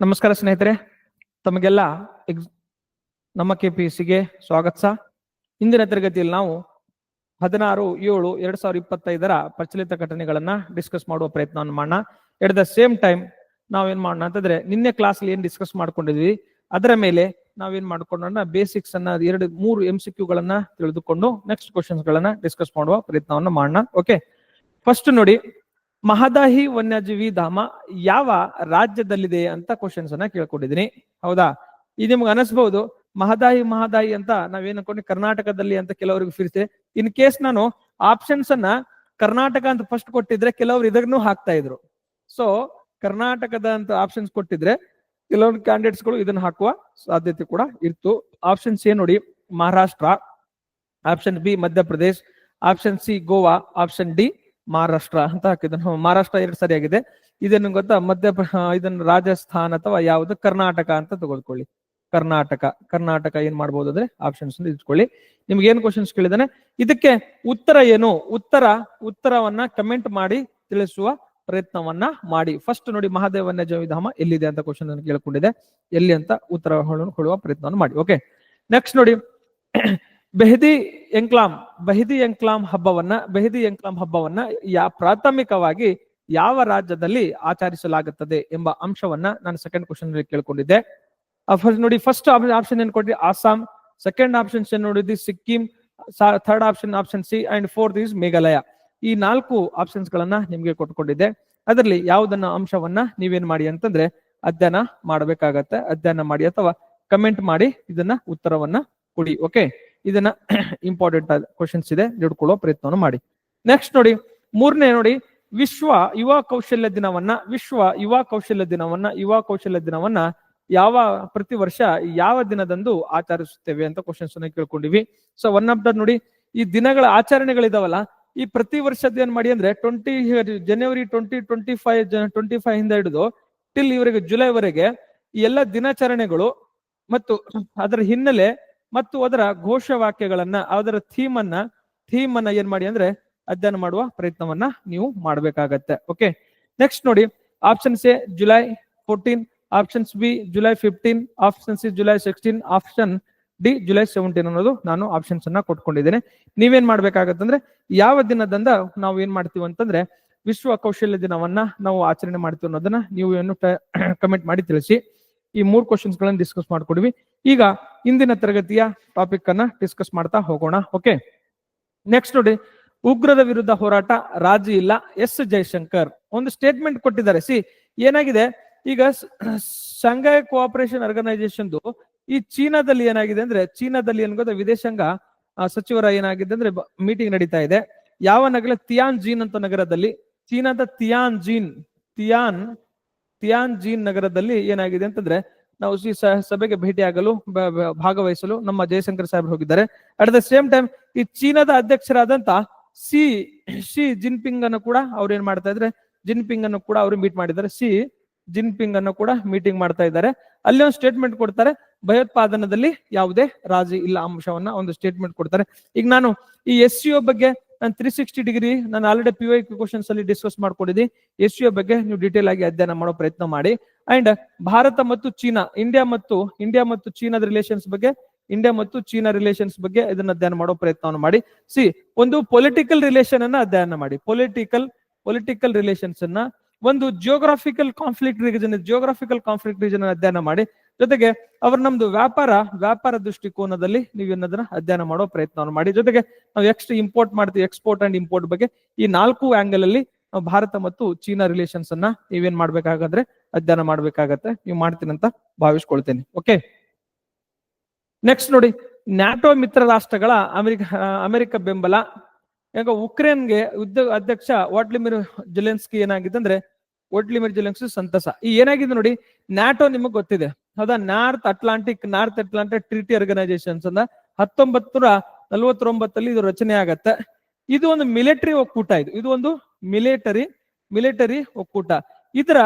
ನಮಸ್ಕಾರ ಸ್ನೇಹಿತರೆ, ತಮಗೆಲ್ಲ ಎಕ್ಸ್- ನಮ್ಮ ಕೆ ಪಿ ಸಿಗೆ ಸ್ವಾಗತ ಇಂದಿನ ತರಗತಿಯಲ್ಲಿ ನಾವು ಹದಿನಾರು ಏಳು ಎರಡ್ ಸಾವಿರದ ಇಪ್ಪತ್ತೈದರ ಪ್ರಚಲಿತ ಘಟನೆಗಳನ್ನ ಡಿಸ್ಕಸ್ ಮಾಡುವ ಪ್ರಯತ್ನವನ್ನು ಮಾಡೋಣ. ಎಟ್ ದ ಸೇಮ್ ಟೈಮ್ ನಾವೇನ್ ಮಾಡೋಣ ಅಂತಂದ್ರೆ, ನಿನ್ನೆ ಕ್ಲಾಸ್ ಏನ್ ಡಿಸ್ಕಸ್ ಮಾಡ್ಕೊಂಡಿದ್ವಿ, ಅದರ ಮೇಲೆ ನಾವೇನ್ ಮಾಡ್ಕೊಂಡೋಣ ಬೇಸಿಕ್ಸ್ ಅನ್ನ ಎರಡು, ಮೂರು ಎಂ ಸಿ ಕ್ಯೂಗಳನ್ನ ತಿಳಿದುಕೊಂಡು ನೆಕ್ಸ್ಟ್ ಕ್ವಶನ್ಸ್ ಗಳನ್ನ ಡಿಸ್ಕಸ್ ಮಾಡುವ ಪ್ರಯತ್ನವನ್ನು ಮಾಡೋಣ. ಓಕೆ ಫಸ್ಟ್ ನೋಡಿ ಮಹದಾಹಿ ವನ್ಯಜೀವಿ ಧಾಮ ಯಾವ ರಾಜ್ಯದಲ್ಲಿದೆ ಅಂತ ಕ್ವಶನ್ಸ್ ಅನ್ನ ಕೇಳ್ಕೊಂಡಿದೀನಿ ಹೌದಾ? ಇದು ನಿಮ್ಗೆ ಅನಿಸ್ಬಹುದು ಮಹದಾಯಿ ಮಹದಾಯಿ ಅಂತ ನಾವೇನ್ ಅನ್ಕೊಂಡ್ವಿ ಕರ್ನಾಟಕದಲ್ಲಿ ಅಂತ ಕೆಲವರಿಗೆ ಫಿರ್ತೆ ಇನ್ ಕೇಸ್ ನಾನು ಆಪ್ಷನ್ಸ್ ಅನ್ನ ಕರ್ನಾಟಕ ಅಂತ ಫಸ್ಟ್ ಕೊಟ್ಟಿದ್ರೆ ಕೆಲವರು ಇದನ್ನು ಹಾಕ್ತಾ ಇದ್ರು. ಸೊ ಕರ್ನಾಟಕದ ಅಂತ ಆಪ್ಷನ್ಸ್ ಕೊಟ್ಟಿದ್ರೆ ಕೆಲವೊಂದು ಕ್ಯಾಂಡಿಡೇಟ್ಸ್ಗಳು ಇದನ್ನ ಹಾಕುವ ಸಾಧ್ಯತೆ ಕೂಡ ಇತ್ತು. ಆಪ್ಷನ್ಸ್ ಏನ್ ನೋಡಿ, Maharashtra option B Madhya Pradesh option C Goa option D Maharashtra ಅಂತ ಹಾಕಿದ್ರು. ಮಹಾರಾಷ್ಟ್ರ ಎರಡು ಸರಿಯಾಗಿದೆ ಇದನ್ನು ಗೊತ್ತಾ? ಮಧ್ಯ ಇದನ್ನ ರಾಜಸ್ಥಾನ್ ಅಥವಾ ಯಾವುದು? ಕರ್ನಾಟಕ ಅಂತ ತಗೊಳ್ಕೊಳ್ಳಿ. ಕರ್ನಾಟಕ ಕರ್ನಾಟಕ ಏನ್ ಮಾಡ್ಬೋದು ಅಂದ್ರೆ ಆಪ್ಷನ್ಸ್ ಇಟ್ಕೊಳ್ಳಿ ನಿಮ್ಗೆ ಏನ್ ಕ್ವಶನ್ಸ್ ಕೇಳಿದಾನೆ ಇದಕ್ಕೆ ಉತ್ತರ ಏನು? ಉತ್ತರ, ಉತ್ತರವನ್ನ ಕಮೆಂಟ್ ಮಾಡಿ, ತಿಳಿಸುವ ಪ್ರಯತ್ನವನ್ನ ಮಾಡಿ. ಫಸ್ಟ್ ನೋಡಿ ಮಹಾದೇವ ನಜವಿಧಾಮ ಎಲ್ಲಿದೆ ಅಂತ ಕ್ವಶನ್ ಕೇಳ್ಕೊಂಡಿದೆ ಎಲ್ಲಿ ಅಂತ ಉತ್ತರ ಕೊಡುವ ಪ್ರಯತ್ನವನ್ನು ಮಾಡಿ. ಓಕೆ ನೆಕ್ಸ್ಟ್ ನೋಡಿ ಬೆಹದಿ ಎಂಕ್ಲಾಮ್ ಬೆಹದಿ ಎಂಕ್ಲಾಮ್ ಹಬ್ಬವನ್ನ, ಬೆಹದಿ ಎಂಕ್ಲಾಮ್ ಹಬ್ಬವನ್ನ ಯಾ ಪ್ರಾಥಮಿಕವಾಗಿ ಯಾವ ರಾಜ್ಯದಲ್ಲಿ ಆಚರಿಸಲಾಗುತ್ತದೆ ಎಂಬ ಅಂಶವನ್ನ ನಾನು ಸೆಕೆಂಡ್ ಕ್ವಶನ್ ಕೇಳ್ಕೊಂಡಿದ್ದೆ. ಆ first ನೋಡಿ ಫಸ್ಟ್ ಆಪ್ಷನ್ ಏನ್ ಕೊಡ್ರಿ ಅಸ್ಸಾಂ ಸೆಕೆಂಡ್ ಆಪ್ಷನ್ ಏನ್ ನೋಡಿದ್ವಿ Sikkim third option option C and fourth is Meghalaya ಈ ನಾಲ್ಕು ಆಪ್ಷನ್ಸ್ ಗಳನ್ನ ನಿಮ್ಗೆ ಕೊಟ್ಕೊಂಡಿದ್ದೆ. ಅದರಲ್ಲಿ ಯಾವುದನ್ನ ಅಂಶವನ್ನ ನೀವೇನ್ ಮಾಡಿ ಅಂತಂದ್ರೆ ಅಧ್ಯಯನ ಮಾಡಬೇಕಾಗತ್ತೆ. ಅಧ್ಯಯನ ಮಾಡಿ ಅಥವಾ ಕಮೆಂಟ್ ಮಾಡಿ ಇದನ್ನ ಉತ್ತರವನ್ನ ಕೊಡಿ ಓಕೆ ಇದನ್ನ ಇಂಪಾರ್ಟೆಂಟ್ ಕ್ವಶನ್ಸ್ ಇದೆ ಹಿಡ್ಕೊಳ್ಳೋ ಪ್ರಯತ್ನವನ್ನು ಮಾಡಿ. ನೆಕ್ಸ್ಟ್ ನೋಡಿ, ಮೂರನೇ ನೋಡಿ, ವಿಶ್ವ ಯುವ ಕೌಶಲ್ಯ ದಿನವನ್ನ, ವಿಶ್ವ ಯುವ ಕೌಶಲ್ಯ ದಿನವನ್ನ, ಯುವ ಕೌಶಲ್ಯ ದಿನವನ್ನ ಯಾವ ಪ್ರತಿ ವರ್ಷ ಯಾವ ದಿನದಂದು ಆಚರಿಸುತ್ತೇವೆ ಅಂತ ಕ್ವಶನ್ಸ್ ಅನ್ನ ಕೇಳ್ಕೊಂಡಿವಿ. ಸೊ ಒನ್ ಆಫ್ ದ ನೋಡಿ, ಈ ದಿನಗಳ ಆಚರಣೆಗಳಿದಾವಲ್ಲ, ಈ ಪ್ರತಿ ವರ್ಷದ ಏನ್ ಮಾಡಿ ಅಂದ್ರೆ twenty January twenty twenty five twenty five ಇಂದ ಹಿಡಿದು ಟಿಲ್ ಇವರೆಗೆ ಜುಲೈವರೆಗೆ ಈ ಎಲ್ಲ ದಿನಾಚರಣೆಗಳು ಮತ್ತು ಅದರ ಹಿನ್ನೆಲೆ ಮತ್ತು ಅದರ ಘೋಷವಾಕ್ಯಗಳನ್ನ, ಅದರ ಥೀಮ್ ಅನ್ನ ಥೀಮ್ ಅನ್ನ ಏನ್ ಮಾಡಿ ಅಂದ್ರೆ ಅಧ್ಯಯನ ಮಾಡುವ ಪ್ರಯತ್ನವನ್ನ ನೀವು ಮಾಡ್ಬೇಕಾಗತ್ತೆ. ಓಕೆ ನೆಕ್ಸ್ಟ್ ನೋಡಿ options A July fourteen options B July fifteen option C July sixteen option D July seventeen ಅನ್ನೋದು ನಾನು ಆಪ್ಷನ್ಸ್ ಅನ್ನ ಕೊಟ್ಕೊಂಡಿದ್ದೇನೆ. ನೀವೇನ್ ಮಾಡ್ಬೇಕಾಗತ್ತಂದ್ರೆ, ಯಾವ ದಿನದಿಂದ ನಾವು ಏನ್ ಮಾಡ್ತೀವಿ ಅಂತಂದ್ರೆ, ವಿಶ್ವ ಕೌಶಲ್ಯ ದಿನವನ್ನ ನಾವು ಆಚರಣೆ ಮಾಡ್ತೀವಿ ಅನ್ನೋದನ್ನ ನೀವು ಏನು ಕಮೆಂಟ್ ಮಾಡಿ ತಿಳಿಸಿ. ಈ ಮೂರು ಕ್ವಶನ್ಸ್ ಗಳನ್ನ ಡಿಸ್ಕಸ್ ಮಾಡ್ಕೊಡ್ವಿ. ಈಗ ಇಂದಿನ ತರಗತಿಯ ಟಾಪಿಕ್ ಅನ್ನ ಡಿಸ್ಕಸ್ ಮಾಡ್ತಾ ಹೋಗೋಣ ಓಕೆ ನೆಕ್ಸ್ಟ್ ನೋಡಿ ಉಗ್ರದ ವಿರುದ್ಧ ಹೋರಾಟ ರಾಜಿ ಇಲ್ಲ, ಎಸ್ ಜಯಶಂಕರ್ ಒಂದು ಸ್ಟೇಟ್ಮೆಂಟ್ ಕೊಟ್ಟಿದ್ದಾರೆ. ಸಿ, ಏನಾಗಿದೆ? ಈಗ ಶಾಂಘಾಯ್ ಕೋಆಪರೇಷನ್ ಆರ್ಗನೈಸೇಷನ್ ಈ ಚೀನಾದಲ್ಲಿ ಏನಾಗಿದೆ ಅಂದ್ರೆ, ಚೀನಾದಲ್ಲಿ ಏನ್ ಗೊತ್ತಾ ವಿದೇಶಾಂಗ ಸಚಿವರ ಏನಾಗಿದೆ ಅಂದ್ರೆ ಮೀಟಿಂಗ್ ನಡೀತಾ ಇದೆ. ಯಾವ ನಗರ? ತಿಯಾನ್ ಜೀನ್ ಅಂತ ನಗರದಲ್ಲಿ, ಚೀನಾದ ತಿಯಾನ್ ಜೀನ್ ತಿಯಾನ್ ತಿಯಾನ್ ಜೀನ್ ನಗರದಲ್ಲಿ ಏನಾಗಿದೆ ಅಂತಂದ್ರೆ ನಾವು ಈ ಸಭೆಗೆ ಭೇಟಿಯಾಗಲು ಭಾಗವಹಿಸಲು ನಮ್ಮ ಜಯಶಂಕರ್ ಸಾಹೇಬ್ ಹೋಗಿದ್ದಾರೆ. ಅಟ್ ದ ಸೇಮ್ ಟೈಮ್ ಈ ಚೀನಾದ ಅಧ್ಯಕ್ಷರಾದಂತ ಸಿ ಶಿ ಜಿನ್ಪಿಂಗ್ ಅನ್ನು ಕೂಡ ಅವ್ರು ಏನ್ ಮಾಡ್ತಾ ಇದ್ರೆ ಜಿನ್ಪಿಂಗ್ ಅನ್ನು ಕೂಡ ಅವರು ಮೀಟ್ ಮಾಡಿದ್ದಾರೆ. ಸಿ ಜಿನ್ಪಿಂಗ್ ಅನ್ನು ಕೂಡ ಮೀಟಿಂಗ್ ಮಾಡ್ತಾ ಇದ್ದಾರೆ. ಅಲ್ಲಿ ಒಂದು ಸ್ಟೇಟ್ಮೆಂಟ್ ಕೊಡ್ತಾರೆ, ಭಯೋತ್ಪಾದನದಲ್ಲಿ ಯಾವುದೇ ರಾಜಿ ಇಲ್ಲ ಅಂಶವನ್ನ ಒಂದು ಸ್ಟೇಟ್ಮೆಂಟ್ ಕೊಡ್ತಾರೆ. ಈಗ ನಾನು ಈ ಎಸ್ ಬಗ್ಗೆ ನಾನು ತ್ರೀ ಸಿಕ್ಸ್ಟಿ ಡಿಗ್ರಿ ನಾನು ಆಲ್ರೆಡಿ ಪಿ ವೈ ಕ್ವಶನ್ಸ್ ಅಲ್ಲಿ ಡಿಸ್ಕಸ್ ಮಾಡ್ಕೊಂಡಿದ್ದೀನಿ. ಎಸ್ ಯು ಬಗ್ಗೆ ನೀವು ಡೀಟೇಲ್ ಆಗಿ ಅಧ್ಯಯನ ಮಾಡೋ ಪ್ರಯತ್ನ ಮಾಡಿ. ಅಂಡ್ ಭಾರತ ಮತ್ತು ಚೀನಾ ಇಂಡಿಯಾ ಮತ್ತು ಇಂಡಿಯಾ ಮತ್ತು ಚೀನಾದ ರಿಲೇಷನ್ಸ್ ಬಗ್ಗೆ ಇಂಡಿಯಾ ಮತ್ತು ಚೀನಾ ರಿಲೇಷನ್ಸ್ ಬಗ್ಗೆ ಇದನ್ನ ಅಧ್ಯಯನ ಮಾಡೋ ಪ್ರಯತ್ನವನ್ನು ಮಾಡಿ. ಸಿ ಒಂದು ಪೊಲಿಟಿಕಲ್ ರಿಲೇಷನ್ ಅನ್ನ ಅಧ್ಯಯನ ಮಾಡಿ. ಪೊಲಿಟಿಕಲ್ ಪೊಲಿಟಿಕಲ್ ರಿಲೇಷನ್ಸ್ ಅನ್ನ ಒಂದು geographical conflict region geographical conflict region ಅಧ್ಯಯನ ಮಾಡಿ. ಜೊತೆಗೆ ಅವ್ರ ನಮ್ದು ವ್ಯಾಪಾರ ವ್ಯಾಪಾರ ದೃಷ್ಟಿಕೋನದಲ್ಲಿ ನೀವು ಏನಾದ್ರ ಅಧ್ಯಯನ ಮಾಡೋ ಪ್ರಯತ್ನವನ್ನು ಮಾಡಿ. ಜೊತೆಗೆ ನಾವು ಎಕ್ಸ್ಟ್ ಇಂಪೋರ್ಟ್ ಮಾಡ್ತೀವಿ ಎಕ್ಸ್ಪೋರ್ಟ್ ಅಂಡ್ ಇಂಪೋರ್ಟ್ ಬಗ್ಗೆ. ಈ ನಾಲ್ಕು ಆಂಗಲ್ ಅಲ್ಲಿ ನಾವು ಭಾರತ ಮತ್ತು ಚೀನಾ ರಿಲೇಷನ್ಸ್ ಅನ್ನ ನೀವೇನ್ ಮಾಡ್ಬೇಕಾಗಂದ್ರೆ ಅಧ್ಯಯನ ಮಾಡ್ಬೇಕಾಗತ್ತೆ. ನೀವು ಮಾಡ್ತೀನಿ ಅಂತ ಭಾವಿಸ್ಕೊಳ್ತೇನೆ. ಓಕೆ ನೆಕ್ಸ್ಟ್ ನೋಡಿ ನ್ಯಾಟೋ ಮಿತ್ರ ರಾಷ್ಟ್ರಗಳ ಅಮೆರಿಕ ಅಮೆರಿಕ ಬೆಂಬಲ. ಈಗ ಉಕ್ರೇನ್ಗೆ ಯುದ್ಧ ಅಧ್ಯಕ್ಷ ವಾಟ್ಲಿಮಿರ್ ಜೆಲೆನ್ಸ್ಕಿ ಏನಾಗಿದೆ ಅಂದ್ರೆ ವಾಟ್ಲಿಮಿರ್ ಜೆಲೆನ್ಸ್ಕಿ ಸಂತಸ. ಈ ಏನಾಗಿದೆ ನೋಡಿ ನ್ಯಾಟೋ ನಿಮಗೆ ಗೊತ್ತಿದೆ. ಹೌದಾ? North Atlantic North Atlantic Treaty organisations ಅನ್ನ ಹತ್ತೊಂಬತ್ತು ನಲವತ್ತೊಂಬತ್ತಲ್ಲಿ ಇದು ರಚನೆ ಆಗತ್ತೆ. ಇದು ಒಂದು ಮಿಲಿಟರಿ ಒಕ್ಕೂಟ ಇದು. ಇದು ಒಂದು ಮಿಲಿಟರಿ ಮಿಲಿಟರಿ ಒಕ್ಕೂಟ. ಇದರ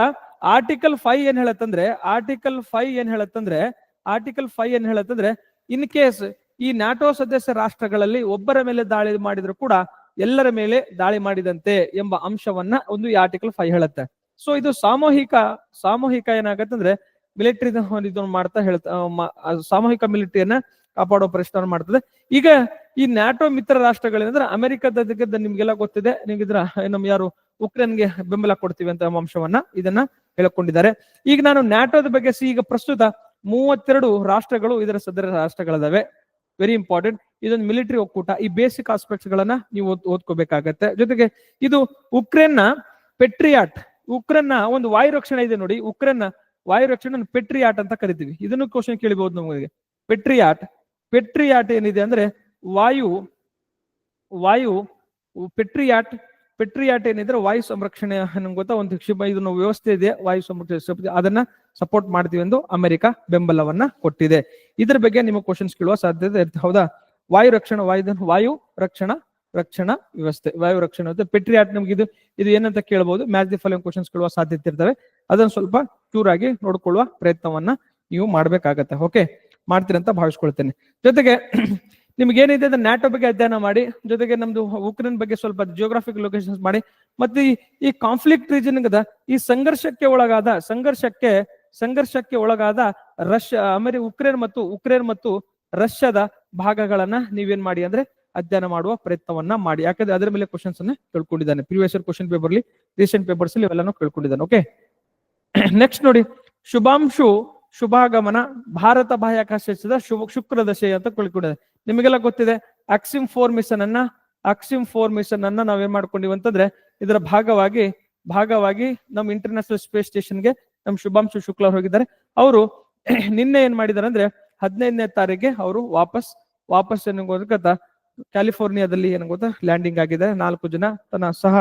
ಆರ್ಟಿಕಲ್ ಫೈವ್ ಏನ್ ಹೇಳತ್ತಂದ್ರೆ ಆರ್ಟಿಕಲ್ ಫೈವ್ ಏನ್ ಹೇಳತ್ತಂದ್ರೆ ಆರ್ಟಿಕಲ್ ಫೈವ್ ಏನ್ ಹೇಳತ್ತಂದ್ರೆ ಇನ್ ಕೇಸ್ ಈ ನ್ಯಾಟೋ ಸದಸ್ಯ ರಾಷ್ಟ್ರಗಳಲ್ಲಿ ಒಬ್ಬರ ಮೇಲೆ ದಾಳಿ ಮಾಡಿದ್ರು ಕೂಡ ಎಲ್ಲರ ಮೇಲೆ ದಾಳಿ ಮಾಡಿದಂತೆ ಎಂಬ ಅಂಶವನ್ನ ಒಂದು ಈ ಆರ್ಟಿಕಲ್ ಫೈವ್ ಹೇಳುತ್ತೆ. ಸೊ ಇದು ಸಾಮೂಹಿಕ ಸಾಮೂಹಿಕ ಏನಾಗತ್ತಂದ್ರೆ ಮಿಲಿಟರಿ ಮಾಡ್ತಾ ಹೇಳ್ತಾ ಸಾಮೂಹಿಕ ಮಿಲಿಟರಿಯನ್ನ ಕಾಪಾಡೋ ಪ್ರಯತ್ನ ಮಾಡ್ತದೆ. ಈಗ ಈ ನ್ಯಾಟೋ ಮಿತ್ರ ರಾಷ್ಟ್ರಗಳೇನಂದ್ರೆ ಅಮೆರಿಕದ ನಿಮ್ಗೆಲ್ಲ ಗೊತ್ತಿದೆ ನಿಮ್ಗಿದ್ರ ನಮ್ ಯಾರು ಉಕ್ರೇನ್ಗೆ ಬೆಂಬಲ ಕೊಡ್ತೀವಿ ಅಂತ ಅಂಶವನ್ನ ಇದನ್ನ ಹೇಳ್ಕೊಂಡಿದ್ದಾರೆ. ಈಗ ನಾನು ನ್ಯಾಟೋದ ಬಗ್ಗೆ ಈಗ ಪ್ರಸ್ತುತ ಮೂವತ್ತೆರಡು ರಾಷ್ಟ್ರಗಳು ಇದರ ಸದರ ರಾಷ್ಟ್ರಗಳಿದಾವೆ. ವೆರಿ ಇಂಪಾರ್ಟೆಂಟ್ ಇದೊಂದು ಮಿಲಿಟರಿ ಒಕ್ಕೂಟ. ಈ ಬೇಸಿಕ್ ಆಸ್ಪೆಕ್ಟ್ಸ್ ಗಳನ್ನ ನೀವು ಓದ್- ಓದ್ಕೋಬೇಕಾಗತ್ತೆ. ಜೊತೆಗೆ ಇದು ಉಕ್ರೇನ್ನ ಪೆಟ್ರಿಯಾಟ್ ಉಕ್ರೇನ್ನ ಒಂದು ವಾಯು ರಕ್ಷಣೆ ಇದೆ ನೋಡಿ, ಉಕ್ರೇನ್ನ ವಾಯು ರಕ್ಷಣೆ ಪೆಟ್ರಿಯಾಟ್ ಅಂತ ಕರಿತೀವಿ. ಇದನ್ನು ಕ್ವಶನ್ ಕೇಳಬಹುದು ನಮಗೆ. ಪೆಟ್ರಿಯಾಟ್ ಪೆಟ್ರಿಯಾಟ್ ಏನಿದೆ ಅಂದ್ರೆ ವಾಯು ವಾಯು, ಪೆಟ್ರಿಯಾಟ್ ಪೆಟ್ರಿಯಾಟ್ ಏನಿದ್ರೆ ವಾಯು ಸಂರಕ್ಷಣೆ ಗೊತ್ತಾ? ಒಂದು ಕ್ಷಿಪ, ಇದನ್ನು ವ್ಯವಸ್ಥೆ ಇದೆ, ವಾಯು ಸಂರಕ್ಷಣೆ ಅದನ್ನ ಸಪೋರ್ಟ್ ಮಾಡ್ತೀವಿ ಎಂದು ಅಮೆರಿಕ ಬೆಂಬಲವನ್ನ ಕೊಟ್ಟಿದೆ. ಇದ್ರ ಬಗ್ಗೆ ನಿಮಗೆ ಕ್ವಶನ್ಸ್ ಕೇಳುವ ಸಾಧ್ಯತೆ ಹೌದಾ? ವಾಯು ರಕ್ಷಣಾ, ವಾಯು ವಾಯು ರಕ್ಷಣಾ ರಕ್ಷಣಾ ವ್ಯವಸ್ಥೆ. ವಾಯು ರಕ್ಷಣಾ ಪೆಟ್ರಿಯಾಟ್ ನಮ್ಗೆ ಇದು ಇದು ಏನಂತ ಕೇಳಬಹುದು ಮ್ಯಾಚ್ ದಿ ಫಾಲೋಯಿಂಗ್ ಕ್ವಶನ್ಸ್ ಕೇಳುವ ಸಾಧ್ಯತೆ ಇರ್ತವೆ. ಅದನ್ನ ಸ್ವಲ್ಪ ಚೂರ್ ಆಗಿ ನೋಡ್ಕೊಳ್ಳುವ ಪ್ರಯತ್ನವನ್ನ ನೀವು ಮಾಡ್ಬೇಕಾಗತ್ತೆ. ಓಕೆ ಮಾಡ್ತೀರಂತ ಭಾವಿಸ್ಕೊಳ್ತೇನೆ. ಜೊತೆಗೆ ನಿಮ್ಗೆ ಏನಿದೆ ಅದನ್ನ ನ್ಯಾಟೋ ಬಗ್ಗೆ ಅಧ್ಯಯನ ಮಾಡಿ, ಜೊತೆಗೆ ನಮ್ದು ಉಕ್ರೇನ್ ಬಗ್ಗೆ ಸ್ವಲ್ಪ ಜಿಯೋಗ್ರಾಫಿಕ್ ಲೊಕೇಶನ್ಸ್ ಮಾಡಿ, ಮತ್ತೆ ಈ- ಕಾನ್ಫ್ಲಿಕ್ಟ್ ರೀಜನ್ ಈ ಸಂಘರ್ಷಕ್ಕೆ ಒಳಗಾದ, ಸಂಘರ್ಷಕ್ಕೆ ಸಂಘರ್ಷಕ್ಕೆ ಒಳಗಾದ ರಷ್ಯಾ ಅಮೆರಿ ಉಕ್ರೇನ್ ಮತ್ತು ಉಕ್ರೇನ್ ಮತ್ತು ರಷ್ಯಾದ ಭಾಗಗಳನ್ನ ನೀವೇನ್ ಮಾಡಿ ಅಂದ್ರೆ ಅಧ್ಯಯನ ಮಾಡುವ ಪ್ರಯತ್ನವನ್ನ ಮಾಡಿ. ಯಾಕಂದ್ರೆ ಅದರ ಮೇಲೆ ಕ್ವಶನ್ಸ್ ಅನ್ನ ಕೇಳ್ಕೊಂಡಿದ್ದಾನೆ. Previous question paper recent papers ಅಲ್ಲಿ ಇವೆಲ್ಲನೂ ಕೇಳ್ಕೊಂಡಿದ್ದಾನೆ. ಓಕೆ ನೆಕ್ಸ್ಟ್ ನೋಡಿ, ಶುಭಾಂಶು, ಶುಭಾಗಮನ, ಭಾರತ ಬಾಹ್ಯಾಕಾಶ ಶುಭ, ಶುಕ್ರ ದಶೆ ಅಂತ ಕುಳಿಕೊಂಡಿದೆ ನಿಮಗೆಲ್ಲ ಗೊತ್ತಿದೆ ಅಕ್ಸಿಮ್ ಫೋರ್ ಮಿಷನ್ ಅನ್ನ ಅಕ್ಸಿಮ್ ಫೋರ್ ಮಿಷನ್ ಅನ್ನ ನಾವೇನ್ ಮಾಡ್ಕೊಂಡಿವಿ ಅಂತಂದ್ರೆ, ಇದರ ಭಾಗವಾಗಿ ಭಾಗವಾಗಿ ನಮ್ಮ ಇಂಟರ್ನ್ಯಾಷನಲ್ ಸ್ಪೇಸ್ ಸ್ಟೇಷನ್ಗೆ ನಮ್ ಶುಭಾಂಶು ಶುಕ್ಲ ಹೋಗಿದ್ದಾರೆ. ಅವರು ನಿನ್ನೆ ಏನ್ ಮಾಡಿದಾರೆ ಅಂದ್ರೆ, ಹದಿನೈದನೇ ತಾರೀಕಿಗೆ ಅವರು ವಾಪಸ್ ವಾಪಸ್ ಏನ ಗೊತ್ತಾ ಕ್ಯಾಲಿಫೋರ್ನಿಯಾದಲ್ಲಿ ಏನ್ ಗೊತ್ತಾ ಲ್ಯಾಂಡಿಂಗ್ ಆಗಿದೆ. ನಾಲ್ಕು ಜನ ತನ್ನ ಸಹ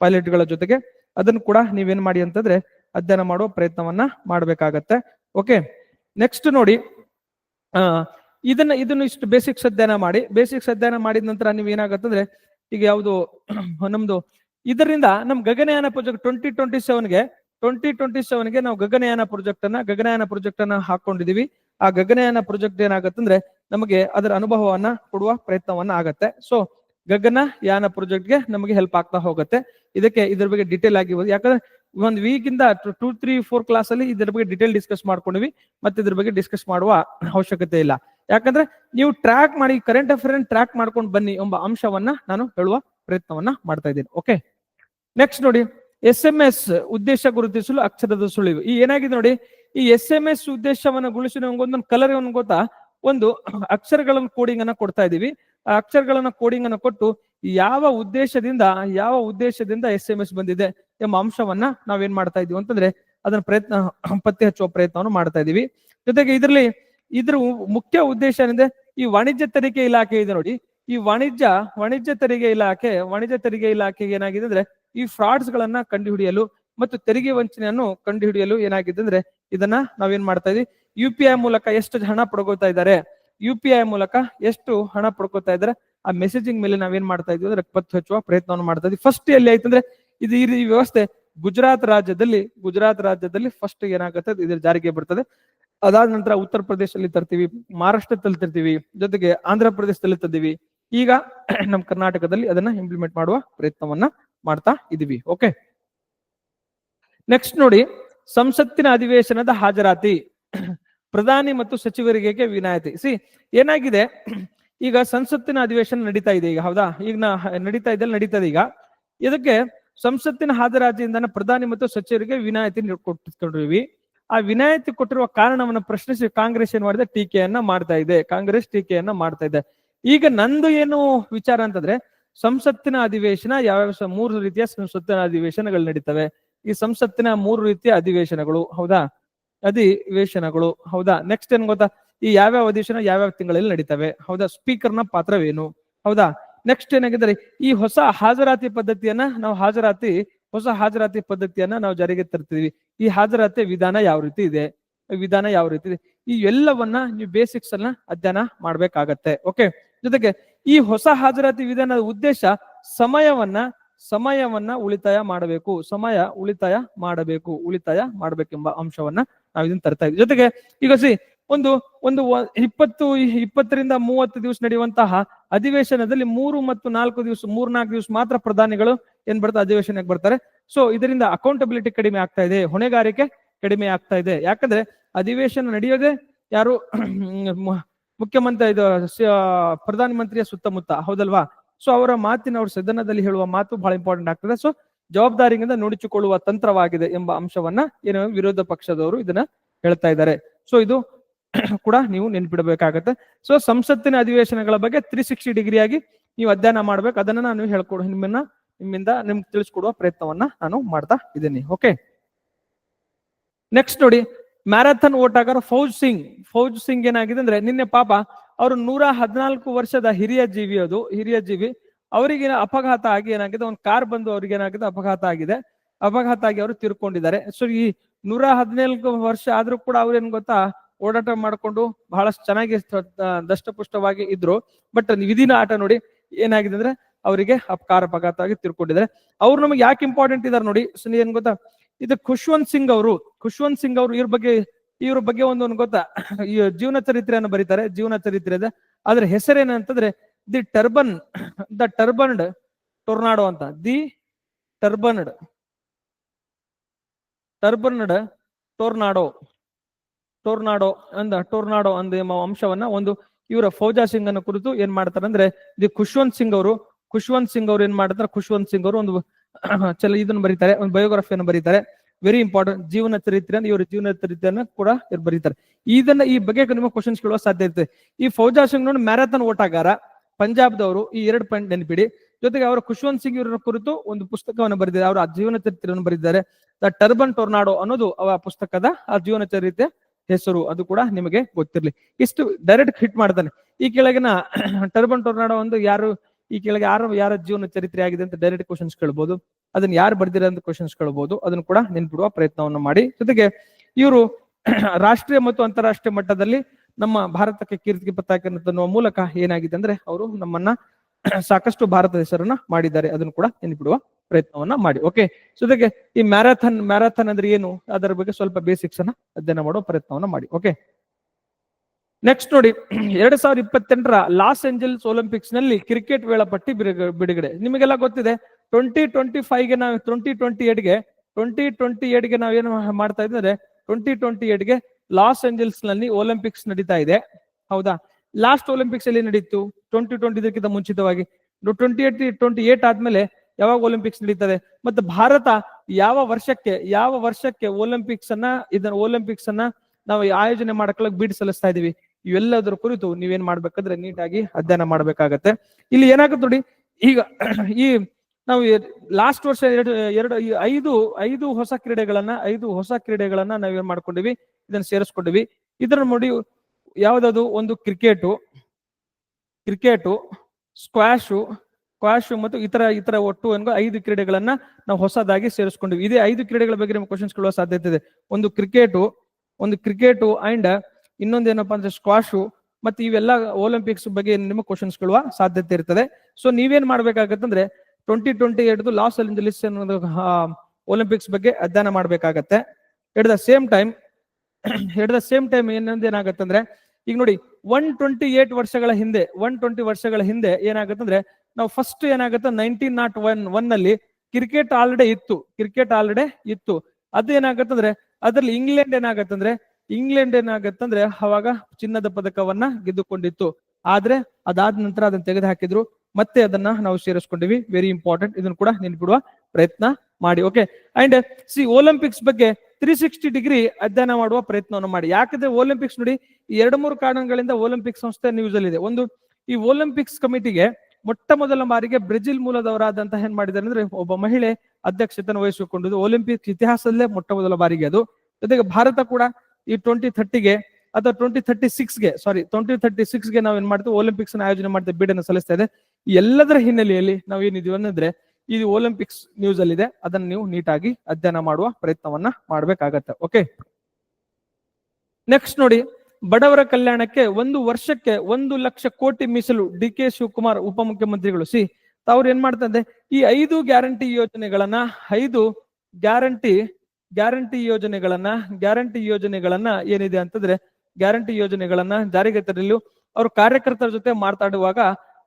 ಪೈಲಟ್ಗಳ ಜೊತೆಗೆ. ಅದನ್ನು ಕೂಡ ನೀವೇನ್ ಮಾಡಿ ಅಂತಂದ್ರೆ ಅಧ್ಯಯನ ಮಾಡುವ ಪ್ರಯತ್ನವನ್ನ ಮಾಡಬೇಕಾಗತ್ತೆ. ಓಕೆ ನೆಕ್ಸ್ಟ್ ನೋಡಿ ಇದನ್ನ, ಇದನ್ನು ಇಷ್ಟು ಬೇಸಿಕ್ಸ್ ಅಧ್ಯಯನ ಮಾಡಿ. ಬೇಸಿಕ್ಸ್ ಅಧ್ಯಯನ ಮಾಡಿದ ನಂತರ ನೀವು ಏನಾಗತ್ತಂದ್ರೆ, ಈಗ ಯಾವುದು, ನಮ್ದು ಇದರಿಂದ ನಮ್ ಗಗನಯಾನ ಪ್ರಾಜೆಕ್ಟ್ ಟ್ವೆಂಟಿ ಟ್ವೆಂಟಿ ಸೆವೆನ್ಗೆ ಟ್ವೆಂಟಿ ಟ್ವೆಂಟಿ ಸೆವೆನ್ಗೆ ನಾವು ಗಗನಯಾನ ಪ್ರಾಜೆಕ್ಟ್ ಅನ್ನ, ಗಗನಯಾನ ಪ್ರಾಜೆಕ್ಟ್ ಅನ್ನ ಹಾಕೊಂಡಿದೀವಿ. ಆ ಗಗನಯಾನ ಪ್ರಾಜೆಕ್ಟ್ ಏನಾಗತ್ತಂದ್ರೆ, ನಮಗೆ ಅದರ ಅನುಭವವನ್ನ ಕೊಡುವ ಪ್ರಯತ್ನವನ್ನ ಆಗತ್ತೆ. ಸೊ ಗಗನಯಾನ ಪ್ರಾಜೆಕ್ಟ್ಗೆ ನಮಗೆ ಹೆಲ್ಪ್ ಆಗ್ತಾ ಹೋಗುತ್ತೆ. ಇದಕ್ಕೆ ಇದ್ರ ಬಗ್ಗೆ ಡೀಟೇಲ್ ಆಗಿ ಯಾಕಂದ್ರೆ ಒಂದ್ ವೀಕ್ ಇಂದ ಟೂ ತ್ರೀ ಫೋರ್ ಕ್ಲಾಸ್ ಅಲ್ಲಿ ಇದ್ರ ಬಗ್ಗೆ ಡೀಟೇಲ್ ಡಿಸ್ಕಸ್ ಮಾಡ್ಕೊಂಡ್ವಿ. ಮತ್ತೆ ಇದ್ರ ಬಗ್ಗೆ ಡಿಸ್ಕಸ್ ಮಾಡುವ ಅವಶ್ಯಕತೆ ಇಲ್ಲ. ಯಾಕಂದ್ರೆ ನೀವು ಟ್ರ್ಯಾಕ್ ಮಾಡಿ ಕರೆಂಟ್ ಅಫೇರ್ ಟ್ರ್ಯಾಕ್ ಮಾಡ್ಕೊಂಡು ಬನ್ನಿ ಎಂಬ ಅಂಶವನ್ನ ನಾನು ಹೇಳುವ ಪ್ರಯತ್ನವನ್ನ ಮಾಡ್ತಾ ಇದ್ದೀನಿ. ಓಕೆ ನೆಕ್ಸ್ಟ್ ನೋಡಿ ಎಸ್ ಎಂ ಎಸ್ ಉದ್ದೇಶ ಗುರುತಿಸಲು ಅಕ್ಷರದ ಸುಳಿವು. ಈ ಏನಾಗಿದೆ ನೋಡಿ, ಈ ಎಸ್ ಎಂ ಎಸ್ ಉದ್ದೇಶವನ್ನ ಗುಳಿಸಿದ ಒಂದೊಂದು ಕಲರ್ ಗೊತ್ತಾ? ಒಂದು ಅಕ್ಷರಗಳನ್ನು ಕೋಡಿಂಗ್ ಅನ್ನ ಕೊಡ್ತಾ ಇದೀವಿ. ಅಕ್ಷರಗಳನ್ನ ಕೋಡಿಂಗ್ ಅನ್ನು ಕೊಟ್ಟು ಯಾವ ಉದ್ದೇಶದಿಂದ ಯಾವ ಉದ್ದೇಶದಿಂದ ಎಸ್ ಎಂ ಎಸ್ ಬಂದಿದೆ ಎಂಬ ಅಂಶವನ್ನ ನಾವೇನ್ ಮಾಡ್ತಾ ಇದೀವಿ ಅಂತಂದ್ರೆ ಅದನ್ನ ಪ್ರಯತ್ನ, ಪತ್ತೆ ಹಚ್ಚುವ ಪ್ರಯತ್ನವನ್ನು ಮಾಡ್ತಾ ಇದೀವಿ ಜೊತೆಗೆ ಇದರಲ್ಲಿ ಇದ್ರ ಮುಖ್ಯ ಉದ್ದೇಶ ಏನಿದೆ ಈ ವಾಣಿಜ್ಯ ತೆರಿಗೆ ಇಲಾಖೆ ಇದೆ ನೋಡಿ. ಈ ವಾಣಿಜ್ಯ ವಾಣಿಜ್ಯ ತೆರಿಗೆ ಇಲಾಖೆ, ವಾಣಿಜ್ಯ ತೆರಿಗೆ ಇಲಾಖೆಗೆ ಏನಾಗಿದೆ ಅಂದ್ರೆ ಈ ಫ್ರಾಡ್ಸ್ ಗಳನ್ನ ಕಂಡುಹಿಡಿಯಲು ಮತ್ತು ತೆರಿಗೆ ವಂಚನೆಯನ್ನು ಕಂಡುಹಿಡಿಯಲು ಏನಾಗಿದೆ ಅಂದ್ರೆ ಇದನ್ನ ನಾವೇನ್ ಮಾಡ್ತಾ ಇದೀವಿ ಯು ಪಿ ಐ ಮೂಲಕ ಎಷ್ಟು ಹಣ ಪಡ್ಕೋತಾ ಇದ್ದಾರೆ? ಯು ಪಿ ಐ ಮೂಲಕ ಎಷ್ಟು ಹಣ ಪಡ್ಕೋತಾ ಇದ್ದಾರೆ, ಆ ಮೆಸೇಜಿಂಗ್ ಮೇಲೆ ನಾವೇನ್ ಮಾಡ್ತಾ ಇದೀವಿ ಅಂದ್ರೆ ಪತ್ತು ಹಚ್ಚುವ ಪ್ರಯತ್ನವನ್ನು ಮಾಡ್ತಾ ಇದ್ವಿ. ಫಸ್ಟ್ ಎಲ್ಲಿ ಆಯ್ತು ಅಂದ್ರೆ ಇದು ಈ ಈ ವ್ಯವಸ್ಥೆ, ಗುಜರಾತ್ ರಾಜ್ಯದಲ್ಲಿ ಗುಜರಾತ್ ರಾಜ್ಯದಲ್ಲಿ ಫಸ್ಟ್ ಏನಾಗುತ್ತೆ ಇದ್ರ ಜಾರಿಗೆ ಬರ್ತದೆ. ಅದಾದ ನಂತರ ಉತ್ತರ ಪ್ರದೇಶದಲ್ಲಿ ತರ್ತೀವಿ, ಮಹಾರಾಷ್ಟ್ರದಲ್ಲಿ ತರ್ತೀವಿ, ಜೊತೆಗೆ ಆಂಧ್ರ ಪ್ರದೇಶದಲ್ಲಿ ತಂದೀವಿ ಈಗ ನಮ್ಮ ಕರ್ನಾಟಕದಲ್ಲಿ ಅದನ್ನ ಇಂಪ್ಲಿಮೆಂಟ್ ಮಾಡುವ ಪ್ರಯತ್ನವನ್ನ ಮಾಡ್ತಾ ಇದೀವಿ. ಓಕೆ ನೆಕ್ಸ್ಟ್ ನೋಡಿ, ಸಂಸತ್ತಿನ ಅಧಿವೇಶನದ ಹಾಜರಾತಿ. ಪ್ರಧಾನಿ ಮತ್ತು ಸಚಿವರಿಗೆ ವಿನಾಯಿತಿ. ಸಿ ಏನಾಗಿದೆ? ಈಗ ಸಂಸತ್ತಿನ ಅಧಿವೇಶನ ನಡೀತಾ ಇದೆ ಈಗ, ಹೌದಾ? ಈಗ ನಡೀತಾ ಇದೆ ನಡೀತದೆ ಈಗ. ಇದಕ್ಕೆ ಸಂಸತ್ತಿನ ಹಾಜರಾತಿಯಿಂದ ಪ್ರಧಾನಿ ಮತ್ತು ಸಚಿವರಿಗೆ ವಿನಾಯಿತಿ ನೀಡ್- ಆ ವಿನಾಯಿತಿ ಕೊಟ್ಟಿರುವ ಕಾರಣವನ್ನು ಪ್ರಶ್ನಿಸಿ ಕಾಂಗ್ರೆಸ್ ಏನ್ ಮಾಡಿದೆ? ಟೀಕೆಯನ್ನ ಮಾಡ್ತಾ ಇದೆ. ಕಾಂಗ್ರೆಸ್ ಟೀಕೆಯನ್ನ ಮಾಡ್ತಾ ಇದೆ. ಈಗ ನಂದು ಏನು ವಿಚಾರ ಅಂತಂದ್ರೆ, ಸಂಸತ್ತಿನ ಅಧಿವೇಶನ ಯಾವ್ಯಾವ ಮೂರು ರೀತಿಯ ಸಂಸತ್ತಿನ ಅಧಿವೇಶನಗಳು ನಡೀತವೆ. ಈ ಸಂಸತ್ತಿನ ಮೂರು ರೀತಿಯ ಅಧಿವೇಶನಗಳು, ಹೌದಾ? ಅಧಿವೇಶನಗಳು. ಹೌದಾ? ನೆಕ್ಸ್ಟ್ ಏನ್ ಗೊತ್ತಾ? ಈ ಯಾವ್ಯಾವ ಅಧಿವೇಶನ ಯಾವ್ಯಾವ ತಿಂಗಳಲ್ಲಿ ನಡೀತವೆ? ಹೌದಾ? ಸ್ಪೀಕರ್ನ ಪಾತ್ರವೇನು ಹೌದಾ? ನೆಕ್ಸ್ಟ್ ಏನಾಗಿದ್ದಾರೆ, ಈ ಹೊಸ ಹಾಜರಾತಿ ಪದ್ಧತಿಯನ್ನ ನಾವು ಹಾಜರಾತಿ, ಹೊಸ ಹಾಜರಾತಿ ಪದ್ಧತಿಯನ್ನ ನಾವು ಜಾರಿಗೆ ತರ್ತೀವಿ ಈ ಹಾಜರಾತಿ ವಿಧಾನ ಯಾವ ರೀತಿ ಇದೆ? ವಿಧಾನ ಯಾವ ರೀತಿ ಇದೆ? ಈ ಎಲ್ಲವನ್ನ ನೀವು ಬೇಸಿಕ್ಸ್ ಅನ್ನ ಅಧ್ಯಯನ ಮಾಡ್ಬೇಕಾಗತ್ತೆ. ಓಕೆ ಜೊತೆಗೆ, ಈ ಹೊಸ ಹಾಜರಾತಿ ವಿಧಾನದ ಉದ್ದೇಶ ಸಮಯವನ್ನ ಸಮಯವನ್ನ ಉಳಿತಾಯ ಮಾಡಬೇಕು. ಸಮಯ ಉಳಿತಾಯ ಮಾಡಬೇಕು. ಉಳಿತಾಯ ಮಾಡಬೇಕೆಂಬ ಅಂಶವನ್ನ ನಾವು ಇದನ್ನ ತರ್ತಾ ಇದ್ವಿ. ಜೊತೆಗೆ ಈಗ ಸಿ, ಒಂದು ಒಂದು ಇಪ್ಪತ್ತು, ಇಪ್ಪತ್ತರಿಂದ ಮೂವತ್ತು ದಿವಸ ನಡೆಯುವಂತಹ ಅಧಿವೇಶನದಲ್ಲಿ ಮೂರು ಮತ್ತು ನಾಲ್ಕು ದಿವಸ ಮೂರ್ ನಾಲ್ಕು ದಿವಸ ಮಾತ್ರ ಪ್ರಧಾನಿಗಳು ಏನ್ ಬರ್ತಾರೆ ಅಧಿವೇಶನಕ್ಕೆ ಬರ್ತಾರೆ. ಸೊ ಇದರಿಂದ ಅಕೌಂಟಬಿಲಿಟಿ ಕಡಿಮೆ ಆಗ್ತಾ ಇದೆ, ಹೊಣೆಗಾರಿಕೆ ಕಡಿಮೆ ಆಗ್ತಾ ಇದೆ. ಯಾಕಂದ್ರೆ ಅಧಿವೇಶನ ನಡೆಯೋದೇ ಯಾರು ಮುಖ್ಯಮಂತ್ರಿ, ಇದು ಪ್ರಧಾನಮಂತ್ರಿಯ ಸುತ್ತಮುತ್ತ, ಹೌದಲ್ವಾ? ಸೊ ಅವರ ಮಾತಿನ ಅವ್ರ ಸದನದಲ್ಲಿ ಹೇಳುವ ಮಾತು ಬಹಳ ಇಂಪಾರ್ಟೆಂಟ್ ಆಗ್ತದೆ. ಸೊ ಜವಾಬ್ದಾರಿಯಿಂದ ನುಡಿಚಿಕೊಳ್ಳುವ ತಂತ್ರವಾಗಿದೆ ಎಂಬ ಅಂಶವನ್ನ ಏನು ವಿರೋಧ ಪಕ್ಷದವರು ಇದನ್ನ ಹೇಳ್ತಾ ಇದ್ದಾರೆ. ಸೊ ಇದು ಕೂಡ ನೀವು ನೆನ್ಪಿಡಬೇಕಾಗತ್ತೆ. ಸೊ ಸಂಸತ್ತಿನ ಅಧಿವೇಶನಗಳ ಬಗ್ಗೆ ತ್ರೀ ಸಿಕ್ಸ್ಟಿ ಡಿಗ್ರಿ ಆಗಿ ನೀವು ಅಧ್ಯಯನ ಮಾಡ್ಬೇಕು. ಅದನ್ನ ನಾನು ಹೇಳ್ಕೊಡು ನಿಮ್ಮನ್ನ, ನಿಮ್ಮಿಂದ ನಿಮ್ಗೆ ತಿಳಿಸ್ಕೊಡುವ ಪ್ರಯತ್ನವನ್ನ ನಾನು ಮಾಡ್ತಾ ಇದ್ದೀನಿ. ಓಕೆ ನೆಕ್ಸ್ಟ್ ನೋಡಿ, ಮ್ಯಾರಥಾನ್ ಓಟಗಾರ ಫೌಜ್ ಸಿಂಗ್. ಫೌಜ್ ಸಿಂಗ್ ಏನಾಗಿದೆ ಅಂದ್ರೆ ನಿನ್ನೆ ಪಾಪ ಅವರು ನೂರ ಹದಿನಾಲ್ಕು ವರ್ಷದ ಹಿರಿಯ ಜೀವಿ ಅದು. ಹಿರಿಯ ಜೀವಿ. ಅವರಿಗೆ ಅಪಘಾತ ಆಗಿ ಏನಾಗಿದೆ? ಒಂದು ಕಾರ್ ಬಂದು ಅವ್ರಿಗೆ ಏನಾಗಿದೆ? ಅಪಘಾತ ಆಗಿದೆ. ಅಪಘಾತ ಆಗಿ ಅವರು ತಿರ್ಕೊಂಡಿದ್ದಾರೆ. ಸೊ ಈ ನೂರ ಹದಿನಾಲ್ಕು ವರ್ಷ ಆದ್ರೂ ಕೂಡ ಅವ್ರು ಏನ್ ಗೊತ್ತಾ? ಓಡಾಟ ಮಾಡ್ಕೊಂಡು ಬಹಳಷ್ಟು ಚೆನ್ನಾಗಿ ದಷ್ಟಪುಷ್ಟವಾಗಿ ಇದ್ರು. ಬಟ್ ವಿಧಿನ ಆಟ ನೋಡಿ ಏನಾಗಿದೆ ಅಂದ್ರೆ ಅವರಿಗೆ ಅಪಕಾರ ಅಪಘಾತ ಆಗಿ ತಿರ್ಕೊಂಡಿದ್ದಾರೆ. ಅವ್ರು ನಮಗೆ ಯಾಕೆ ಇಂಪಾರ್ಟೆಂಟ್ ಇದಾರೆ ನೋಡಿ? ಸೊ ಏನ್ ಗೊತ್ತಾ? ಇದು ಖುಷ್ವಂತ್ ಸಿಂಗ್ ಅವರು. ಖುಷ್ವಂತ್ ಸಿಂಗ್ ಅವರು ಇವ್ರ ಬಗ್ಗೆ ಇವ್ರ ಬಗ್ಗೆ ಒಂದೊಂದು ಒಂದು ಗೊತ್ತಾ? ಈ ಜೀವನ ಚರಿತ್ರೆಯನ್ನು ಬರೀತಾರೆ. ಜೀವನ ಚರಿತ್ರೆ ಇದೆ ಅದ್ರ ಹೆಸರೇನಂತಂದ್ರೆ the turban, the turbaned tornado ಅಂತ. ದಿ ಟರ್ಬನ್ಡ್ ಟರ್ಬನ್ಡ್ ಟೋರ್ನಾಡೋ ಟೋರ್ನಾಡೋ ಅಂದ ಟೋರ್ನಾಡೋ ಅಂದ ಎಂಬ ಅಂಶವನ್ನ ಒಂದು ಇವರ ಫೌಜಾ ಸಿಂಗ್ ಅನ್ನ ಕುರಿತು ಏನ್ ಮಾಡ್ತಾರೆ ಅಂದ್ರೆ, ದಿ ಖುಷ್ವಂತ್ ಸಿಂಗ್ ಅವರು, ಖುಷ್ವಂತ್ ಸಿಂಗ್ ಅವರು ಏನ್ ಮಾಡ್ತಾರೆ, ಖುಷ್ವಂತ್ ಸಿಂಗ್ ಅವರು ಒಂದು ಚಲ, ಇದನ್ನ ಬರೀತಾರೆ, ಒಂದು ಬಯೋಗ್ರಫಿಯನ್ನು ಬರೀತಾರೆ. ವೆರಿ ಇಂಪಾರ್ಟೆಂಟ್ ಜೀವನ ಚರಿತ್ರೆ ಇವರ ಜೀವನ ಚರಿತ್ರೆಯನ್ನ ಕೂಡ ಬರೀತಾರೆ. ಇದನ್ನ ಈ ಬಗ್ಗೆ ನಿಮಗೆ ಕ್ವಶನ್ಸ್ ಕೇಳುವ ಸಾಧ್ಯತೆ ಈ ಫೌಜಾ ಸಿಂಗ್ ನೋಡಿ ಮ್ಯಾರಥಾನ್ ಓಟಗಾರ ಪಂಜಾಬ್ದವರು ಈ ಎರಡು ಪಾಯಿಂಟ್ ನೆನಪಿಡಿ. ಜೊತೆಗೆ ಅವರ ಖುಷ್ವಂತ್ ಸಿಂಗ್ ಇವರ ಕುರಿತು ಒಂದು ಪುಸ್ತಕವನ್ನು ಬರೆದಿದ್ದಾರೆ. ಅವರ ಜೀವನ ಚರಿತ್ರೆಯನ್ನು ಬರೆದಿದ್ದಾರೆ. ದ ಟರ್ಬನ್ ಟೊರ್ನಾಡೋ ಅನ್ನೋದು ಆ ಪುಸ್ತಕದ ಆ ಜೀವನ ಚರಿತ್ರೆ ಹೆಸರು. ಅದು ಕೂಡ ನಿಮಗೆ ಗೊತ್ತಿರಲಿ. ಇಷ್ಟು ಡೈರೆಕ್ಟ್ ಹಿಟ್ ಮಾಡ್ತಾನೆ. ಈ ಕೆಳಗಿನ ಟರ್ಬನ್ ಟೊರ್ನಾಡೋ ಒಂದು ಯಾರು, ಈ ಕೆಳಗೆ ಯಾರು, ಯಾರ ಜೀವನ ಚರಿತ್ರೆ ಆಗಿದೆ ಅಂತ ಡೈರೆಕ್ಟ್ ಕ್ವಶನ್ಸ್ ಕೇಳ್ಬೋದು. ಅದನ್ನ ಯಾರು ಬರ್ದಿರ ಅಂತ ಕ್ವಶನ್ಸ್ ಕೇಳ್ಬೋದು. ಅದನ್ನು ಕೂಡ ನೆನ್ಪಿಡುವ ಪ್ರಯತ್ನವನ್ನು ಮಾಡಿ. ಜೊತೆಗೆ ಇವರು ರಾಷ್ಟ್ರೀಯ ಮತ್ತು ಅಂತಾರಾಷ್ಟ್ರೀಯ ಮಟ್ಟದಲ್ಲಿ ನಮ್ಮ ಭಾರತಕ್ಕೆ ಕೀರ್ತಿಗೆ ಅನ್ನುವ ಮೂಲಕ ಏನಾಗಿದೆ ಅಂದ್ರೆ ಅವರು ನಮ್ಮನ್ನ ಸಾಕಷ್ಟು ಭಾರತ ಹೆಸರನ್ನ ಮಾಡಿದ್ದಾರೆ. ಅದನ್ನು ಕೂಡ ನೆನಪಿಡುವ ಪ್ರಯತ್ನವನ್ನ ಮಾಡಿ. ಓಕೆ ಜೊತೆಗೆ ಈ ಮ್ಯಾರಥಾನ್ ಮ್ಯಾರಥಾನ್ ಅಂದ್ರೆ ಏನು? ಅದರ ಬಗ್ಗೆ ಸ್ವಲ್ಪ ಬೇಸಿಕ್ಸ್ ಅನ್ನ ಅಧ್ಯಯನ ಮಾಡುವ ಪ್ರಯತ್ನವನ್ನ ಮಾಡಿ. ಓಕೆ ನೆಕ್ಸ್ಟ್ ನೋಡಿ, ಎರಡ್ ಸಾವಿರದ ಇಪ್ಪತ್ತೆಂಟರ ಲಾಸ್ ಏಂಜಲ್ಸ್ ಒಲಿಂಪಿಕ್ಸ್ನಲ್ಲಿ ಕ್ರಿಕೆಟ್ ವೇಳಾಪಟ್ಟಿ ಬಿಡುಗ- ಬಿಡುಗಡೆ. ನಿಮಗೆಲ್ಲ ಗೊತ್ತಿದೆ ಟ್ವೆಂಟಿ ಟ್ವೆಂಟಿ ಫೈವ್ಗೆ ನಾವು ಟ್ವೆಂಟಿ ಟ್ವೆಂಟಿ ಗೆ ಟ್ವೆಂಟಿ ಟ್ವೆಂಟಿ ಗೆ ನಾವೇನು ಮಾಡ್ತಾ ಇದ್ರೆ ಟ್ವೆಂಟಿ ಟ್ವೆಂಟಿ ಗೆ ಲಾಸ್ ಏಂಜಲ್ಸ್ನಲ್ಲಿ ಒಲಿಂಪಿಕ್ಸ್ ನಡೀತಾ ಇದೆ. ಹೌದಾ? ಲಾಸ್ಟ್ ಒಲಿಂಪಿಕ್ಸ್ ಅಲ್ಲಿ ನಡೀತು? ಟ್ವೆಂಟಿ ಟ್ವೆಂಟಿ ಇದಕ್ಕಿಂತ ಮುಂಚಿತವಾಗಿ. ಟ್ವೆಂಟಿ ಏಟ್ ಟ್ವೆಂಟಿ ಏಟ್ ಆದ್ಮೇಲೆ ಯಾವಾಗ ಒಲಿಂಪಿಕ್ಸ್ ನಡೀತದೆ? ಮತ್ತೆ ಭಾರತ ಯಾವ ವರ್ಷಕ್ಕೆ ಯಾವ ವರ್ಷಕ್ಕೆ ಒಲಿಂಪಿಕ್ಸ್ ಅನ್ನ ಇದನ್ನ ಒಲಿಂಪಿಕ್ಸ್ ಅನ್ನ ನಾವು ಆಯೋಜನೆ ಮಾಡಕ್ಕೆ ಬೀಡ್ ಸಲ್ಲಿಸ್ತಾ ಇದೀವಿ. ಇವೆಲ್ಲದರ ಕುರಿತು ನೀವೇನ್ ಮಾಡ್ಬೇಕಂದ್ರೆ ನೀಟಾಗಿ ಅಧ್ಯಯನ ಮಾಡ್ಬೇಕಾಗತ್ತೆ. ಇಲ್ಲಿ ಏನಾಗುತ್ತೆ ನೋಡಿ, ಈಗ ಈ ನಾವು ಲಾಸ್ಟ್ ವರ್ಷ ಎರಡು ಎರಡು ಐದು ಐದು ಹೊಸ ಕ್ರೀಡೆಗಳನ್ನ, ಐದು ಹೊಸ ಕ್ರೀಡೆಗಳನ್ನ ನಾವೇನ್ ಮಾಡ್ಕೊಂಡಿವಿ? ಇದನ್ನ ಸೇರಿಸ್ಕೊಂಡಿವಿ. ಇದ್ರ ನೋಡಿ ಯಾವ್ದಾದ್ರು ಒಂದು ಕ್ರಿಕೆಟು ಕ್ರಿಕೆಟು ಸ್ಕ್ವಾಶು ಸ್ಕ್ವಾಶು ಮತ್ತು ಇತರ ಇತರ ಒಟ್ಟು ಏನೋ ಐದು ಕ್ರೀಡೆಗಳನ್ನ ನಾವು ಹೊಸದಾಗಿ ಸೇರಿಸ್ಕೊಂಡಿವಿ. ಇದೇ ಐದು ಕ್ರೀಡೆಗಳ ಬಗ್ಗೆ ನಿಮ್ಗೆ ಕ್ವಶನ್ಸ್ ಕೇಳುವ ಸಾಧ್ಯತೆ ಇದೆ. ಒಂದು ಕ್ರಿಕೆಟು ಒಂದು ಕ್ರಿಕೆಟು ಅಂಡ್ ಇನ್ನೊಂದು ಏನಪ್ಪಾ ಅಂದ್ರೆ ಸ್ಕ್ವಾಶು ಮತ್ತೆ ಇವೆಲ್ಲ ಒಲಿಂಪಿಕ್ಸ್ ಬಗ್ಗೆ ನಿಮಗೆ ಕ್ವಶನ್ಸ್ ಕೇಳುವ ಸಾಧ್ಯತೆ ಇರ್ತದೆ. ಸೊ ನೀವೇನ್ ಮಾಡ್ಬೇಕಾಗತ್ತಂದ್ರೆ ಟ್ವೆಂಟಿ ಟ್ವೆಂಟಿ ಎರಡು ಲಾಸ್ ಏಂಜಲಿಸ್ ಅನ್ನೋದು ಒಲಿಂಪಿಕ್ಸ್ ಬಗ್ಗೆ ಅಧ್ಯಯನ ಮಾಡ್ಬೇಕಾಗತ್ತೆ. At the same time at the same time ಇನ್ನೊಂದು ಏನಾಗತ್ತಂದ್ರೆ, ಈಗ ನೋಡಿ ಒನ್ ಟ್ವೆಂಟಿ ಏಟ್ ವರ್ಷಗಳ ಹಿಂದೆ ಒನ್ ಟ್ವೆಂಟಿ ವರ್ಷಗಳ ಹಿಂದೆ ಏನಾಗತ್ತಂದ್ರೆ, ನಾವು ಫಸ್ಟ್ ಏನಾಗುತ್ತೆ ನೈನ್ಟೀನ್ ನಾಟ್ ಒನ್ ಒನ್ನಲ್ಲಿ ಕ್ರಿಕೆಟ್ ಆಲ್ರೆಡಿ ಇತ್ತು ಕ್ರಿಕೆಟ್ ಆಲ್ರೆಡಿ ಇತ್ತು. ಅದು ಏನಾಗತ್ತಂದ್ರೆ, ಅದ್ರಲ್ಲಿ ಇಂಗ್ಲೆಂಡ್ ಏನಾಗತ್ತಂದ್ರೆ ಇಂಗ್ಲೆಂಡ್ ಏನಾಗತ್ತಂದ್ರೆ ಅವಾಗ ಚಿನ್ನದ ಪದಕವನ್ನ ಗೆದ್ದುಕೊಂಡಿತ್ತು. ಆದ್ರೆ ಅದಾದ ನಂತರ ಅದನ್ನ ತೆಗೆದು ಹಾಕಿದ್ರು ಮತ್ತೆ ಅದನ್ನ ನಾವು ಸೇರಿಸ್ಕೊಂಡಿವಿ. ವೆರಿ ಇಂಪಾರ್ಟೆಂಟ್ ಇದನ್ನ ಕೂಡ ನೆನ್ಪಿಡುವ ಪ್ರಯತ್ನ ಮಾಡಿ. ಓಕೆ ಅಂಡ್ ಸಿ ಒಲಿಂಪಿಕ್ಸ್ ಬಗ್ಗೆ ತ್ರೀ ಸಿಕ್ಸ್ಟಿ ಡಿಗ್ರಿ ಅಧ್ಯಯನ ಮಾಡುವ ಪ್ರಯತ್ನವನ್ನು ಮಾಡಿ. ಯಾಕಂದ್ರೆ ಒಲಿಂಪಿಕ್ಸ್ ನೋಡಿ ಎರಡು ಮೂರು ಕಾರಣಗಳಿಂದ ಒಲಿಂಪಿಕ್ ಸಂಸ್ಥೆ ನ್ಯೂಸ್ ಅಲ್ಲಿ ಇದೆ ಒಂದು, ಈ ಒಲಿಂಪಿಕ್ಸ್ ಕಮಿಟಿಗೆ ಮೊಟ್ಟ ಮೊದಲ ಬಾರಿಗೆ ಬ್ರೆಜಿಲ್ ಮೂಲದವರಾದಂತಹ ಏನ್ ಮಾಡಿದ್ದಾರೆ ಅಂದ್ರೆ, ಒಬ್ಬ ಮಹಿಳೆ ಅಧ್ಯಕ್ಷತೆಯನ್ನು ವಹಿಸಿಕೊಂಡಿದ್ದು. ಒಲಿಂಪಿಕ್ಸ್ ಇತಿಹಾಸದಲ್ಲೇ ಮೊಟ್ಟ ಮೊದಲ ಬಾರಿಗೆ ಅದು. ಜೊತೆಗೆ ಭಾರತ ಕೂಡ ಈ ಟ್ವೆಂಟಿ ಥರ್ಟಿಗೆ ಅಥವಾ ಟ್ವೆಂಟಿ ಥರ್ಟಿ ಸಿಕ್ಸ್ಗೆ ಸಾರಿ ಟ್ವೆಂಟಿ ಥರ್ಟಿ ಸಿಕ್ಸ್ಗೆ ನಾವು ಏನ್ ಮಾಡ್ತೀವಿ? ಒಲಿಂಪಿಕ್ಸ್ ಆಯೋಜನೆ ಮಾಡ್ತೇವೆ. ಬೀಡನ್ನು ಸಲ್ಲಿಸ್ತಾ ಇದೆ. ಎಲ್ಲದರ ಹಿನ್ನೆಲೆಯಲ್ಲಿ ನಾವು ಏನಿದೀವಿ ಅಂದ್ರೆ ಇದು ಒಲಿಂಪಿಕ್ಸ್ ನ್ಯೂಸ್ ಅಲ್ಲಿ ಇದೆ ಅದನ್ನ ನೀವು ನೀಟಾಗಿ ಅಧ್ಯಯನ ಮಾಡುವ ಪ್ರಯತ್ನವನ್ನ ಮಾಡ್ಬೇಕಾಗತ್ತೆ. ಓಕೆ ನೆಕ್ಸ್ಟ್ ನೋಡಿ, ಬಡವರ ಕಲ್ಯಾಣಕ್ಕೆ ಒಂದು ವರ್ಷಕ್ಕೆ ಒಂದು ಲಕ್ಷ ಕೋಟಿ ಮೀಸಲು ಡಿ ಕೆ ಶಿವಕುಮಾರ್ ಉಪಮುಖ್ಯಮಂತ್ರಿಗಳು. ಸಿ ತಾವ್ರು ಏನ್ ಮಾಡ್ತಂದ್ರೆ ಈ ಐದು ಗ್ಯಾರಂಟಿ ಯೋಜನೆಗಳನ್ನ, ಐದು ಗ್ಯಾರಂಟಿ ಗ್ಯಾರಂಟಿ ಯೋಜನೆಗಳನ್ನ ಗ್ಯಾರಂಟಿ ಯೋಜನೆಗಳನ್ನ ಏನಿದೆ ಅಂತಂದ್ರೆ, ಗ್ಯಾರಂಟಿ ಯೋಜನೆಗಳನ್ನ ಜಾರಿಗೆ ತರಲು ಅವ್ರ ಕಾರ್ಯಕರ್ತರ ಜೊತೆ ಮಾತಾಡುವಾಗ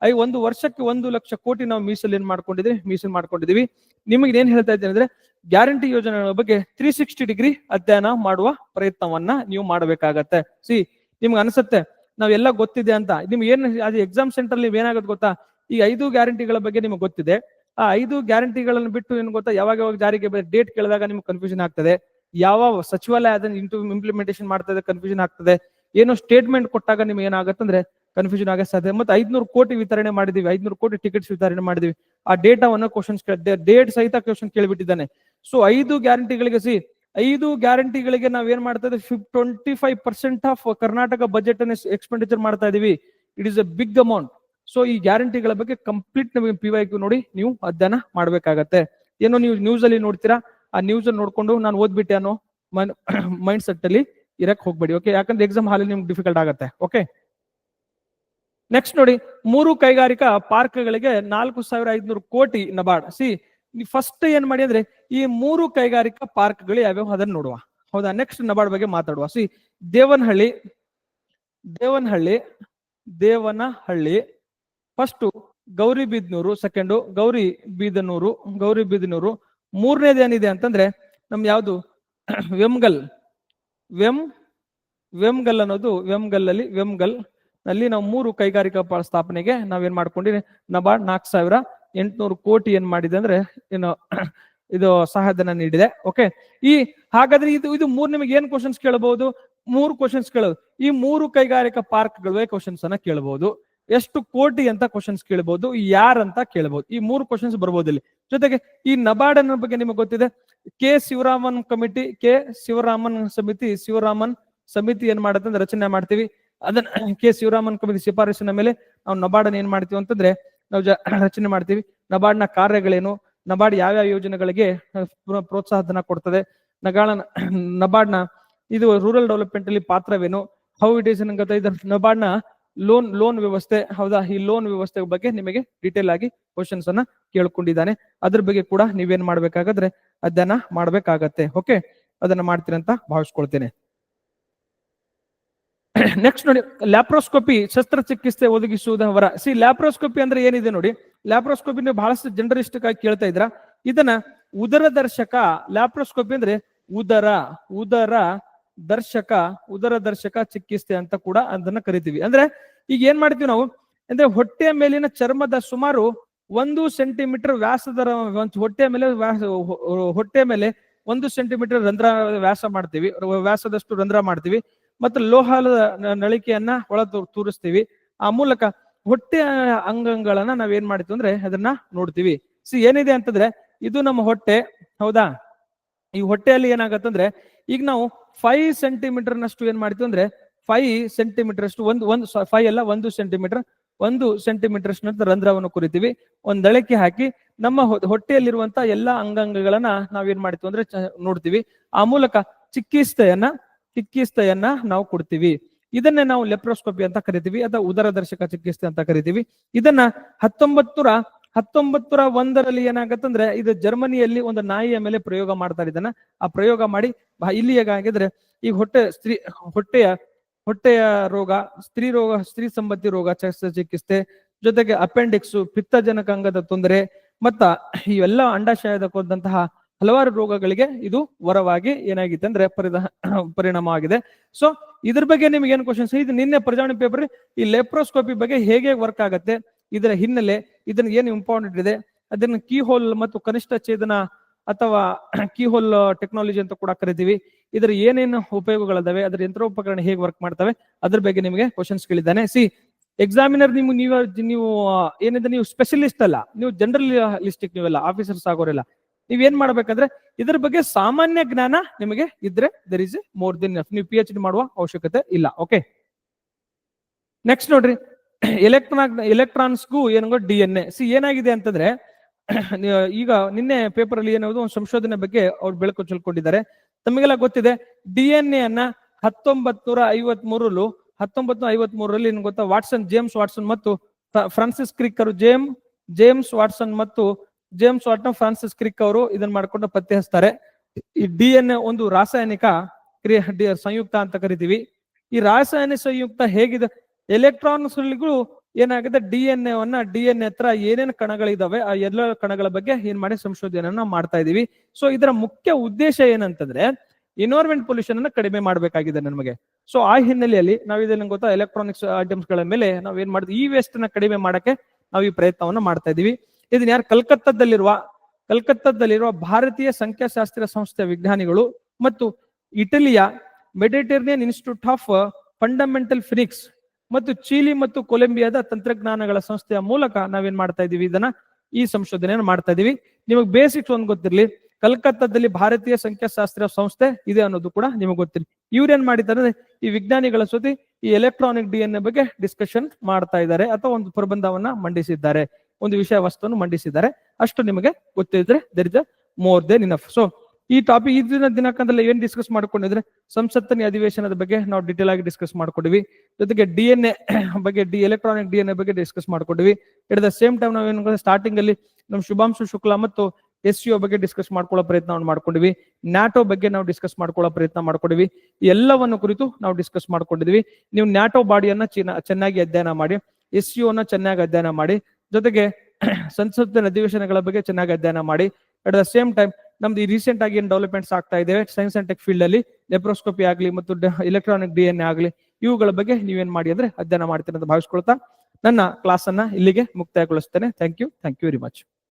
ಐ ಒಂದು ವರ್ಷಕ್ಕೆ ಒಂದು ಲಕ್ಷ ಕೋಟಿ ನಾವು ಮೀಸಲು ಏನ್ ಮಾಡ್ಕೊಂಡಿದ್ವಿ ಮೀಸಲು ಮಾಡ್ಕೊಂಡಿದೀವಿ ನಿಮಗೆ ಏನ್ ಹೇಳ್ತಾ ಇದ್ದೇನೆ ಅಂದ್ರೆ, ಗ್ಯಾರಂಟಿ ಯೋಜನೆಗಳ ಬಗ್ಗೆ ತ್ರೀ ಸಿಕ್ಸ್ಟಿ ಡಿಗ್ರಿ ಅಧ್ಯಯನ ಮಾಡುವ ಪ್ರಯತ್ನವನ್ನ ನೀವು ಮಾಡಬೇಕಾಗತ್ತೆ. ಸಿ ನಿಮ್ಗೆ ಅನ್ಸುತ್ತೆ, ನಾವೆಲ್ಲ ಗೊತ್ತಿದೆ ಅಂತ. ನಿಮ್ಗೆ ಏನ್, ಅದು ಎಕ್ಸಾಮ್ ಸೆಂಟರ್ ನೀವು ಏನಾಗುತ್ತೆ ಗೊತ್ತಾ? ಈ ಐದು ಗ್ಯಾರಂಟಿಗಳ ಬಗ್ಗೆ ನಿಮ್ಗೆ ಗೊತ್ತಿದೆ. ಆ ಐದು ಗ್ಯಾರಂಟಿಗಳನ್ನು ಬಿಟ್ಟು ಏನ್ ಗೊತ್ತಾ? ಯಾವಾಗ ಯಾವಾಗ ಜಾರಿಗೆ ಡೇಟ್ ಕೇಳಿದಾಗ ನಿಮ್ಗೆ ಕನ್ಫ್ಯೂಷನ್ ಆಗ್ತದೆ. ಯಾವ ಸಚಿವಾಲಯ ಅದನ್ನ ಇಂಟು ಇಂಪ್ಲಿಮೆಂಟೇಷನ್ ಮಾಡ್ತದೆ ಕನ್ಫ್ಯೂಷನ್ ಆಗ್ತದೆ. ಏನೋ ಸ್ಟೇಟ್ಮೆಂಟ್ ಕೊಟ್ಟಾಗ ನಿಮ್ಗೆ ಏನಾಗತ್ತಂದ್ರೆ ಕನ್ಫ್ಯೂಷನ್ ಆಗೋ ಸಾಧ್ಯ. ಮತ್ತೆ ಐದ್ನೂರು ಕೋಟಿ ವಿತರಣೆ ಮಾಡಿದೀವಿ. ಐದ್ನೂರು ಕೋಟಿ ಟಿಕೆಟ್ಸ್ ವಿತರಣೆ ಮಾಡಿದೀವಿ. ಆ ಡೇಟಾವನ್ನು ಕ್ವಶನ್ಸ್ ಡೇಟ್ ಸಹಿತ ಕ್ವಶನ್ ಕೇಳಿಬಿಟ್ಟಿದ್ದಾನೆ. ಸೊ ಐದು ಗ್ಯಾರಂಟಿಗಳಿಗೆ ಸಿ, ಐದು ಗ್ಯಾರಂಟಿಗಳಿಗೆ ನಾವ್ ಏನ್ ಮಾಡ್ತಾ ಇದ್ದೀವಿ? Twenty five percent of Karnataka budget ಅನ್ನು ಎಕ್ಸ್ಪೆಂಡಿಚರ್ ಮಾಡ್ತಾ ಇದೀವಿ. It is a big amount so ಈ ಗ್ಯಾರಂಟಿಗಳ ಬಗ್ಗೆ ಕಂಪ್ಲೀಟ್ ನಮಗೆ ಪಿ ವೈ ಕ್ಯೂ ನೋಡಿ ನೀವು ಅಧ್ಯಯನ ಮಾಡ್ಬೇಕಾಗತ್ತೆ. ಏನೋ ನೀವು ನ್ಯೂಸ್ ಅಲ್ಲಿ ನೋಡ್ತೀರಾ? ಆ ನ್ಯೂಸ್ ಅಲ್ಲಿ ನೋಡ್ಕೊಂಡು ನಾನು ಓದ್ಬಿಟ್ಟೆ ಅನ್ನೋ ಮೈಂಡ್ ಸೆಟ್ ಅಲ್ಲಿ ಇರಕ್ ಹೋಗ್ಬೇಡಿ ಓಕೆ ಯಾಕಂದ್ರೆ ಎಕ್ಸಾಮ್ ಹಾಲಿ ನಿಮ್ಗೆ ಡಿಫಿಕಲ್ಟ್ ಆಗುತ್ತೆ ಓಕೆ ನೆಕ್ಸ್ಟ್ ನೋಡಿ, ಮೂರು ಕೈಗಾರಿಕಾ ಪಾರ್ಕ್ಗಳಿಗೆ ನಾಲ್ಕು ಸಾವಿರ ಐದ್ನೂರು ಕೋಟಿ ನಬಾರ್ಡ್. ಸಿ ಫಸ್ಟ್ ಏನ್ ಮಾಡಿ ಅಂದ್ರೆ, ಈ ಮೂರು ಕೈಗಾರಿಕಾ ಪಾರ್ಕ್ಗಳು ಯಾವ್ಯಾವ ಅದನ್ನ ನೋಡುವ. ಹೌದಾ? ನೆಕ್ಸ್ಟ್ ನಬಾರ್ಡ್ ಬಗ್ಗೆ ಮಾತಾಡುವ. See Devanahalli Devanahalli Devanahalli first Gauribidanur second Gauri Bidanur Gauri Bidanur, ಮೂರನೇದು ಏನಿದೆ ಅಂತಂದ್ರೆ, ನಮ್ ಯಾವ್ದು? ವೆಮ್ಗಲ್. ವೆಮ್, ವೆಮ್ಗಲ್ ಅನ್ನೋದು ವೆಮ್ಗಲ್ ಅಲ್ಲಿ ವೆಮ್ಗಲ್ ನಲ್ಲಿ ನಾವು ಮೂರು ಕೈಗಾರಿಕಾ ಪಾರ್ಕ್ ಸ್ಥಾಪನೆಗೆ ನಾವೇನ್ ಮಾಡ್ಕೊಂಡಿವಿ ನಬಾರ್ಡ್ ನಾಲ್ಕು ಸಾವಿರ ಎಂಟ್ನೂರು ಕೋಟಿ ಏನ್ ಮಾಡಿದೆ ಅಂದ್ರೆ ಏನು ಇದು ಸಹಾಯಧನ ನೀಡಿದೆ. ಓಕೆ ಈ ಹಾಗಾದ್ರೆ ಇದು ಇದು ಮೂರ್ ನಿಮಗೆ ಏನ್ ಕ್ವಶನ್ಸ್ ಕೇಳಬಹುದು ಮೂರು ಕ್ವಶನ್ಸ್ ಕೇಳೋದು. ಈ ಮೂರು ಕೈಗಾರಿಕಾ ಪಾರ್ಕ್ಗಳೇ ಕ್ವಶನ್ಸ್ ಅನ್ನ ಕೇಳಬಹುದು ಎಷ್ಟು ಕೋಟಿ ಅಂತ ಕ್ವಶನ್ಸ್ ಕೇಳಬಹುದು ಯಾರಂತ ಕೇಳಬಹುದು ಈ ಮೂರು ಕ್ವಶನ್ಸ್ ಬರ್ಬೋದು ಇಲ್ಲಿ. ಜೊತೆಗೆ ಈ ನಬಾರ್ಡ್ ಅನ್ನೋ ಬಗ್ಗೆ ನಿಮಗೆ ಗೊತ್ತಿದೆ? K Sivaraman committee, K Sivaraman ಸಮಿತಿ ಶಿವರಾಮನ್ ಸಮಿತಿ ಏನ್ ಮಾಡತ್ತೆ ಅಂದ್ರೆ ರಚನೆ ಮಾಡ್ತೀವಿ. ಅದನ್ನ ಕೆ ಶಿವರಾಮನ್ ಕಮಿಟಿ ಶಿಫಾರಸಿನ ಮೇಲೆ ನಾವು ನಬಾರ್ಡ್ ಏನ್ ಮಾಡ್ತೀವಿ ಅಂತಂದ್ರೆ ನಾವು ರಚನೆ ಮಾಡ್ತೀವಿ. ನಬಾರ್ಡ್ನ ಕಾರ್ಯಗಳೇನು? ನಬಾರ್ಡ್ ಯಾವ್ಯಾವ ಯೋಜನೆಗಳಿಗೆ ಪ್ರೋತ್ಸಾಹ ಧನ ಕೊಡ್ತದೆ? ನಗಾಳ ನಬಾರ್ಡ್ನ ಇದು ರೂರಲ್ ಡೆವಲಪ್ಮೆಂಟ್ ಅಲ್ಲಿ ಪಾತ್ರವೇನು? ಹೌ ಇಟ್ ಈಸ್ ಇದರ ನಬಾರ್ಡ್ನ ಲೋನ್ ಲೋನ್ ವ್ಯವಸ್ಥೆ, ಹೌದಾ? ಈ ಲೋನ್ ವ್ಯವಸ್ಥೆ ಬಗ್ಗೆ ನಿಮಗೆ ಡೀಟೇಲ್ ಆಗಿ ಕ್ವಶನ್ಸ್ ಅನ್ನ ಕೇಳ್ಕೊಂಡಿದ್ದಾನೆ. ಅದ್ರ ಬಗ್ಗೆ ಕೂಡ ನೀವೇನ್ ಮಾಡ್ಬೇಕಾಗದ್ರೆ ಅಧ್ಯಯನ ಮಾಡ್ಬೇಕಾಗತ್ತೆ. ಓಕೆ ಅದನ್ನ ಮಾಡ್ತೀರಂತ ಭಾವಿಸ್ಕೊಳ್ತೇನೆ. ನೆಕ್ಸ್ಟ್ ನೋಡಿ ಲ್ಯಾಪ್ರೋಸ್ಕೋಪಿ ಶಸ್ತ್ರಚಿಕಿತ್ಸೆ ಒದಗಿಸುವುದವರ ಸಿ ಲ್ಯಾಪ್ರೋಸ್ಕೋಪಿ ಅಂದ್ರೆ ಏನಿದೆ ನೋಡಿ ಲ್ಯಾಪ್ರೋಸ್ಕೋಪಿ ನೀವು ಬಹಳಷ್ಟು ಜನರಿಸ್ಟಿಕ್ ಆಗಿ ಕೇಳ್ತಾ ಇದ್ರ ಇದನ್ನ ಉದರ ದರ್ಶಕ ಲ್ಯಾಪ್ರೋಸ್ಕೋಪಿ ಅಂದ್ರೆ ಉದರ ಉದರ ದರ್ಶಕ ಉದರ ದರ್ಶಕ ಚಿಕಿತ್ಸೆ ಅಂತ ಕೂಡ ಅದನ್ನ ಕರಿತೀವಿ. ಅಂದ್ರೆ ಈಗ ಏನ್ ಮಾಡ್ತೀವಿ ನಾವು? ಅಂದ್ರೆ ಹೊಟ್ಟೆಯ ಮೇಲಿನ ಚರ್ಮದ ಸುಮಾರು ಒಂದು ಸೆಂಟಿಮೀಟರ್ ವ್ಯಾಸದ ಹೊಟ್ಟೆಯ ಮೇಲೆ ಹೊಟ್ಟೆಯ ಮೇಲೆ ಒಂದು ಸೆಂಟಿಮೀಟರ್ ರಂಧ್ರ ವ್ಯಾಸ ಮಾಡ್ತೀವಿ. ವ್ಯಾಸದಷ್ಟು ರಂಧ್ರ ಮಾಡ್ತೀವಿ. ಮತ್ತು ಲೋಹದ ನಳಿಕೆಯನ್ನ ಒಳ ತೂರಿಸ್ತೀವಿ. ಆ ಮೂಲಕ ಹೊಟ್ಟೆ ಅಂಗಗಳನ್ನ ನಾವ್ ಏನ್ ಮಾಡ್ತೀವಿ ಅಂದ್ರೆ ಅದನ್ನ ನೋಡ್ತೀವಿ. ಸಿ, ಏನಿದೆ ಅಂತಂದ್ರೆ ಇದು ನಮ್ಮ ಹೊಟ್ಟೆ, ಹೌದಾ? ಈ ಹೊಟ್ಟೆಯಲ್ಲಿ ಏನಾಗತ್ತಂದ್ರೆ ಈಗ ನಾವು ಫೈವ್ ಸೆಂಟಿಮೀಟರ್ ನಷ್ಟು ಏನ್ ಮಾಡ್ತೀವಿ ಅಂದ್ರೆ ಫೈವ್ ಸೆಂಟಿಮೀಟರ್ ಅಷ್ಟು ಒಂದು ಒಂದು ಫೈವ್ ಅಲ್ಲ ಒಂದು ಸೆಂಟಿಮೀಟರ್ ಒಂದು ಸೆಂಟಿಮೀಟರ್ ಅಷ್ಟು ರಂಧ್ರವನ್ನು ಕುರಿತೀವಿ. ಒಂದ್ ದಳಕ್ಕೆ ಹಾಕಿ ನಮ್ಮ ಹೊ- ಹೊಟ್ಟೆಯಲ್ಲಿರುವಂತ ಎಲ್ಲಾ ಅಂಗಾಂಗಗಳನ್ನ ನಾವೇನ್ ಮಾಡ್ತೀವಿ ಅಂದ್ರೆ ನೋಡ್ತೀವಿ. ಆ ಮೂಲಕ ಚಿಕಿತ್ಸೆಯನ್ನ ಚಿಕಿತ್ಸೆಯನ್ನ ನಾವು ಕೊಡ್ತೀವಿ. ಇದನ್ನೇ ನಾವು ಲೆಪ್ರೋಸ್ಕೋಪಿ ಅಂತ ಕರಿತೀವಿ, ಅಥವಾ ಉದರದರ್ಶಕ ಚಿಕಿತ್ಸೆ ಅಂತ ಕರಿತೀವಿ. ಇದನ್ನ ಹತ್ತೊಂಬತ್ತರ ಹತ್ತೊಂಬತ್ತರ ಒಂದರಲ್ಲಿ ಏನಾಗತ್ತಂದ್ರೆ, ಇದು ಜರ್ಮನಿಯಲ್ಲಿ ಒಂದು ನಾಯಿಯ ಮೇಲೆ ಪ್ರಯೋಗ ಮಾಡ್ತಾರೆ ಇದನ್ನ. ಆ ಪ್ರಯೋಗ ಮಾಡಿ ಇಲ್ಲಿ ಹೇಗಾಗಿದ್ರೆ, ಈ ಹೊಟ್ಟೆ ಸ್ತ್ರೀ, ಹೊಟ್ಟೆಯ ಹೊಟ್ಟೆಯ ರೋಗ, ಸ್ತ್ರೀ ರೋಗ, ಸ್ತ್ರೀ ಸಂಬಂಧಿ ರೋಗ ಚಿಕಿತ್ಸೆ, ಜೊತೆಗೆ ಅಪೆಂಡಿಕ್ಸ್ ಪಿತ್ತಜನಕ ಅಂಗದ ತೊಂದರೆ, ಮತ್ತ ಇವೆಲ್ಲ ಅಂಡಾಶಯದ ಕೊಂದಂತಹ ಹಲವಾರು ರೋಗಗಳಿಗೆ ಇದು ವರವಾಗಿ ಏನಾಗಿದೆ ಅಂದ್ರೆ ಪರಿದ ಪರಿಣಾಮ ಆಗಿದೆ ಸೊ ಇದ್ರ ಬಗ್ಗೆ ನಿಮ್ಗೆ ಏನ್ ಕ್ವಶನ್ಸ್ ಇದು ನಿನ್ನೆ ಪ್ರಜಾವಣಿ ಪೇಪರ್ ಈ ಲೆಪ್ರೋಸ್ಕೋಪಿ ಬಗ್ಗೆ ಹೇಗೆ ವರ್ಕ್ ಆಗತ್ತೆ, ಇದರ ಹಿನ್ನೆಲೆ ಇದನ್ನ ಏನು ಇಂಪಾರ್ಟೆಂಟ್ ಇದೆ, ಅದನ್ನ ಕೀ ಹೋಲ್ ಮತ್ತು ಕನಿಷ್ಠ ಛೇದನ ಅಥವಾ ಕೀ ಹೋಲ್ ಟೆಕ್ನಾಲಜಿ ಅಂತ ಕೂಡ ಕರಿತೀವಿ. ಇದರ ಏನೇನು ಉಪಯೋಗಗಳಿದಾವೆ, ಅದರ ಯಂತ್ರೋಪಕರಣ ಹೇಗೆ ವರ್ಕ್ ಮಾಡ್ತವೆ, ಅದ್ರ ಬಗ್ಗೆ ನಿಮಗೆ ಕ್ವಶನ್ಸ್ ಕೇಳಿದ್ದಾನೆ. ಸಿ ಎಕ್ಸಾಮಿನರ್ ನಿಮ್ಗೆ ನೀವು ನೀವು, ಏನಿದೆ, ನೀವು ಸ್ಪೆಷಲಿಸ್ಟ್ ಅಲ್ಲ, ನೀವು ಜನರಲ್ ಲಿಸ್ಟಿಕ್ ನೀವೆಲ್ಲ ಆಫೀಸರ್ಸ್ ಆಗೋರಿಲ್ಲ. ನೀವ್ ಏನ್ ಮಾಡ್ಬೇಕಂದ್ರೆ ಇದ್ರ ಬಗ್ಗೆ ಸಾಮಾನ್ಯ ಜ್ಞಾನ ನಿಮಗೆ ಇದ್ರೆ ದರ್ ಇಸ್ ಮೋರ್ ದೆನ್ ನೀವು ಪಿ ಎಚ್ ಡಿ ಮಾಡುವ ಅವಶ್ಯಕತೆ ಇಲ್ಲ ಓಕೆ ನೆಕ್ಸ್ಟ್ ನೋಡ್ರಿ ಎಲೆಕ್ಟ್ರಾನ್ ಎಲೆಕ್ಟ್ರಾನ್ಸ್ಗೂ ಏನೋ ಡಿ ಎನ್ ಎ ಸಿ ಏನಾಗಿದೆ ಅಂತಂದ್ರೆ, ಈಗ ನಿನ್ನೆ ಪೇಪರ್ ಅಲ್ಲಿ ಏನಾದ್ರು ಒಂದು ಸಂಶೋಧನೆ ಬಗ್ಗೆ ಅವ್ರು ಬೆಳಕು ಚೆಲ್ಕೊಂಡಿದ್ದಾರೆ. ತಮಗೆಲ್ಲ ಗೊತ್ತಿದೆ ಡಿ ಎನ್ ಎ ಅನ್ನ ಹತ್ತೊಂಬತ್ ನೂರ ಐವತ್ ಮೂರಲ್ಲೂ ಹತ್ತೊಂಬತ್ ನೂರ ಐವತ್ ಮೂರರಲ್ಲಿ ಗೊತ್ತಾ ವಾಟ್ಸನ್ ಜೇಮ್ಸ್ ವಾಟ್ಸನ್ ಮತ್ತು ಫ್ರ- ಫ್ರಾನ್ಸಿಸ್ ಕ್ರಿಕ್ ಅವರು ಜೇಮ್ ಜೇಮ್ಸ್ ವಾಟ್ಸನ್ ಮತ್ತು ಜೇಮ್ಸ್ ವಾಟ್ನ ಫ್ರಾನ್ಸಿಸ್ ಕ್ರಿಕ್ ಅವರು ಇದನ್ನ ಮಾಡ್ಕೊಂಡು ಪತ್ತೆ ಹಚ್ತಾರೆ. ಈ ಡಿ ಎನ್ ಎ ಒಂದು ರಾಸಾಯನಿಕ ಕ್ರಿಯೆ ಸಂಯುಕ್ತ ಅಂತ ಕರಿತೀವಿ. ಈ ರಾಸಾಯನಿಕ ಸಂಯುಕ್ತ ಹೇಗಿದೆ? ಎಲೆಕ್ಟ್ರಾನ್ಸ್ಗಳು ಏನಾಗಿದೆ? ಡಿ ಎನ್ ಎವನ್ನ ಡಿ ಎನ್ ಎ ಹತ್ರ ಏನೇನು ಕಣಗಳಿದಾವೆ? ಆ ಎಲ್ಲ ಕಣಗಳ ಬಗ್ಗೆ ಏನ್ ಮಾಡಿ ಸಂಶೋಧನೆಯನ್ನ ಮಾಡ್ತಾ ಇದೀವಿ. ಸೊ ಇದರ ಮುಖ್ಯ ಉದ್ದೇಶ ಏನಂತಂದ್ರೆ ಎನ್ವೈರ್ಮೆಂಟ್ ಪೊಲ್ಯೂಷನ್ ಅನ್ನ ಕಡಿಮೆ ಮಾಡಬೇಕಾಗಿದೆ ನಮಗೆ. ಸೊ ಆ ಹಿನ್ನೆಲೆಯಲ್ಲಿ ನಾವು ಇದನ್ನ ಗೊತ್ತಾ ಎಲೆಕ್ಟ್ರಾನಿಕ್ಸ್ ಐಟಮ್ಸ್ಗಳ ಮೇಲೆ ನಾವು ಏನ್ ಮಾಡಿದ್ವಿ ಈ ವೇಸ್ಟ್ನ ಕಡಿಮೆ ಮಾಡಕ್ಕೆ ನಾವು ಈ ಪ್ರಯತ್ನವನ್ನ ಮಾಡ್ತಾ ಇದೀವಿ. ಇದನ್ನ ಯಾರು ಕಲ್ಕತ್ತಾದಲ್ಲಿರುವ ಕಲ್ಕತ್ತಾದಲ್ಲಿರುವ ಭಾರತೀಯ ಸಂಖ್ಯಾಶಾಸ್ತ್ರ ಸಂಸ್ಥೆಯ ವಿಜ್ಞಾನಿಗಳು ಮತ್ತು ಇಟಲಿಯ Mediterranean Institute of Fundamental Physics ಮತ್ತು ಚೀಲಿ ಮತ್ತು ಕೊಲಂಬಿಯಾದ ತಂತ್ರಜ್ಞಾನಗಳ ಸಂಸ್ಥೆಯ ಮೂಲಕ ನಾವೇನ್ ಮಾಡ್ತಾ ಇದೀವಿ ಇದನ್ನ ಈ ಸಂಶೋಧನೆಯನ್ನು ಮಾಡ್ತಾ ಇದೀವಿ ನಿಮಗೆ ಬೇಸಿಕ್ಸ್ ಒಂದು ಗೊತ್ತಿರಲಿ. ಕಲ್ಕತ್ತಾದಲ್ಲಿ ಭಾರತೀಯ ಸಂಖ್ಯಾಶಾಸ್ತ್ರ ಸಂಸ್ಥೆ ಇದೆ ಅನ್ನೋದು ಕೂಡ ನಿಮಗೆ ಗೊತ್ತಿಲ್ಲ ಇವ್ರೇನ್ ಮಾಡಿದ್ದಾರೆ ಈ ವಿಜ್ಞಾನಿಗಳ ಜೊತೆ ಈ ಎಲೆಕ್ಟ್ರಾನಿಕ್ ಡಿ ಎನ್ ಎ ಬಗ್ಗೆ ಡಿಸ್ಕಷನ್ ಮಾಡ್ತಾ ಇದ್ದಾರೆ ಅಥವಾ ಒಂದು ಪ್ರಬಂಧವನ್ನ ಮಂಡಿಸಿದ್ದಾರೆ. ಒಂದು ವಿಷಯ ವಸ್ತುವನ್ನು ಮಂಡಿಸಿದ್ದಾರೆ. ಅಷ್ಟು ನಿಮಗೆ ಗೊತ್ತಿದ್ರೆ there is more than enough so ಈ ಟಾಪಿಕ್ ಇದ್ದಿನ ದಿನಾಂಕದಲ್ಲಿ ಏನ್ ಡಿಸ್ಕಸ್ ಮಾಡ್ಕೊಂಡಿದ್ರೆ, ಸಂಸತ್ತಿನ ಅಧಿವೇಶನದ ಬಗ್ಗೆ ನಾವು ಡಿಟೇಲ್ ಆಗಿ ಡಿಸ್ಕಸ್ ಮಾಡ್ಕೊಂಡಿವಿ. ಜೊತೆಗೆ ಡಿ ಎನ್ ಎ ಬಗ್ಗೆ the electronic D N A ಬಗ್ಗೆ ಡಿಸ್ಕಸ್ ಮಾಡ್ಕೊಂಡಿವಿ. ಎಟ್ ದ ಸೇಮ್ ಟೈಮ್ ನಾವು ಏನು ಸ್ಟಾರ್ಟಿಂಗ್ ಅಲ್ಲಿ ನಮ್ಮ ಶುಭಾಂಶು ಶುಕ್ಲಾ ಮತ್ತು ಎಸ್ ಸಿ ಬಗ್ಗೆ ಡಿಸ್ಕಸ್ ಮಾಡ್ಕೊಳ್ಳೋ ಪ್ರಯತ್ನವನ್ನು ಮಾಡ್ಕೊಂಡಿವಿ. ನ್ಯಾಟೋ ಬಗ್ಗೆ ನಾವು ಡಿಸ್ಕಸ್ ಮಾಡ್ಕೊಳ್ಳೋ ಪ್ರಯತ್ನ ಮಾಡ್ಕೊಂಡಿವಿ. ಎಲ್ಲವನ್ನು ಕುರಿತು ನಾವು ಡಿಸ್ಕಸ್ ಮಾಡ್ಕೊಂಡಿದ್ವಿ. ನೀವು ನ್ಯಾಟೋ ಬಾಡಿಯನ್ನ ಚಿನ್ನ- ಚೆನ್ನಾಗಿ ಅಧ್ಯಯನ ಮಾಡಿ. ಎಸ್ ಅನ್ನ ಚೆನ್ನಾಗಿ ಅಧ್ಯಯನ ಮಾಡಿ. ಜೊತೆಗೆ ಸಂಸತ್ತಿನ ಅಧಿವೇಶನಗಳ ಬಗ್ಗೆ ಚೆನ್ನಾಗಿ ಅಧ್ಯಯನ ಮಾಡಿ ಅಟ್ ದ ಸೇಮ್ ಟೈಮ್ ನಮ್ದು ಈ ರೀಸೆಂಟ್ ಆಗಿ ಏನು ಡೆವಲಪ್ಮೆಂಟ್ಸ್ ಆಗ್ತಾ ಇದ್ದೇವೆ ಸೈನ್ಸ್ ಅಂಡ್ ಟೆಕ್ ಫೀಲ್ಡ್ ಅಲ್ಲಿ ಲೆಪ್ರೋಸ್ಕೋಪಿ ಆಗಲಿ ಮತ್ತು ಎಲೆಕ್ಟ್ರಾನಿಕ್ ಡಿ ಎನ್ ಆಗಲಿ, ಇವುಗಳ ಬಗ್ಗೆ ನೀವೇನ್ ಮಾಡಿ ಅಂದ್ರೆ ಅಧ್ಯಯನ ಮಾಡ್ತೀನಿ ಅಂತ ಭಾವಿಸ್ಕೊಳ್ತಾ ನನ್ನ ಕ್ಲಾಸ್ ಅನ್ನ ಇಲ್ಲಿಗೆ ಮುಕ್ತಾಯಗೊಳಿಸ್ತೇನೆ. Thank you thank you very much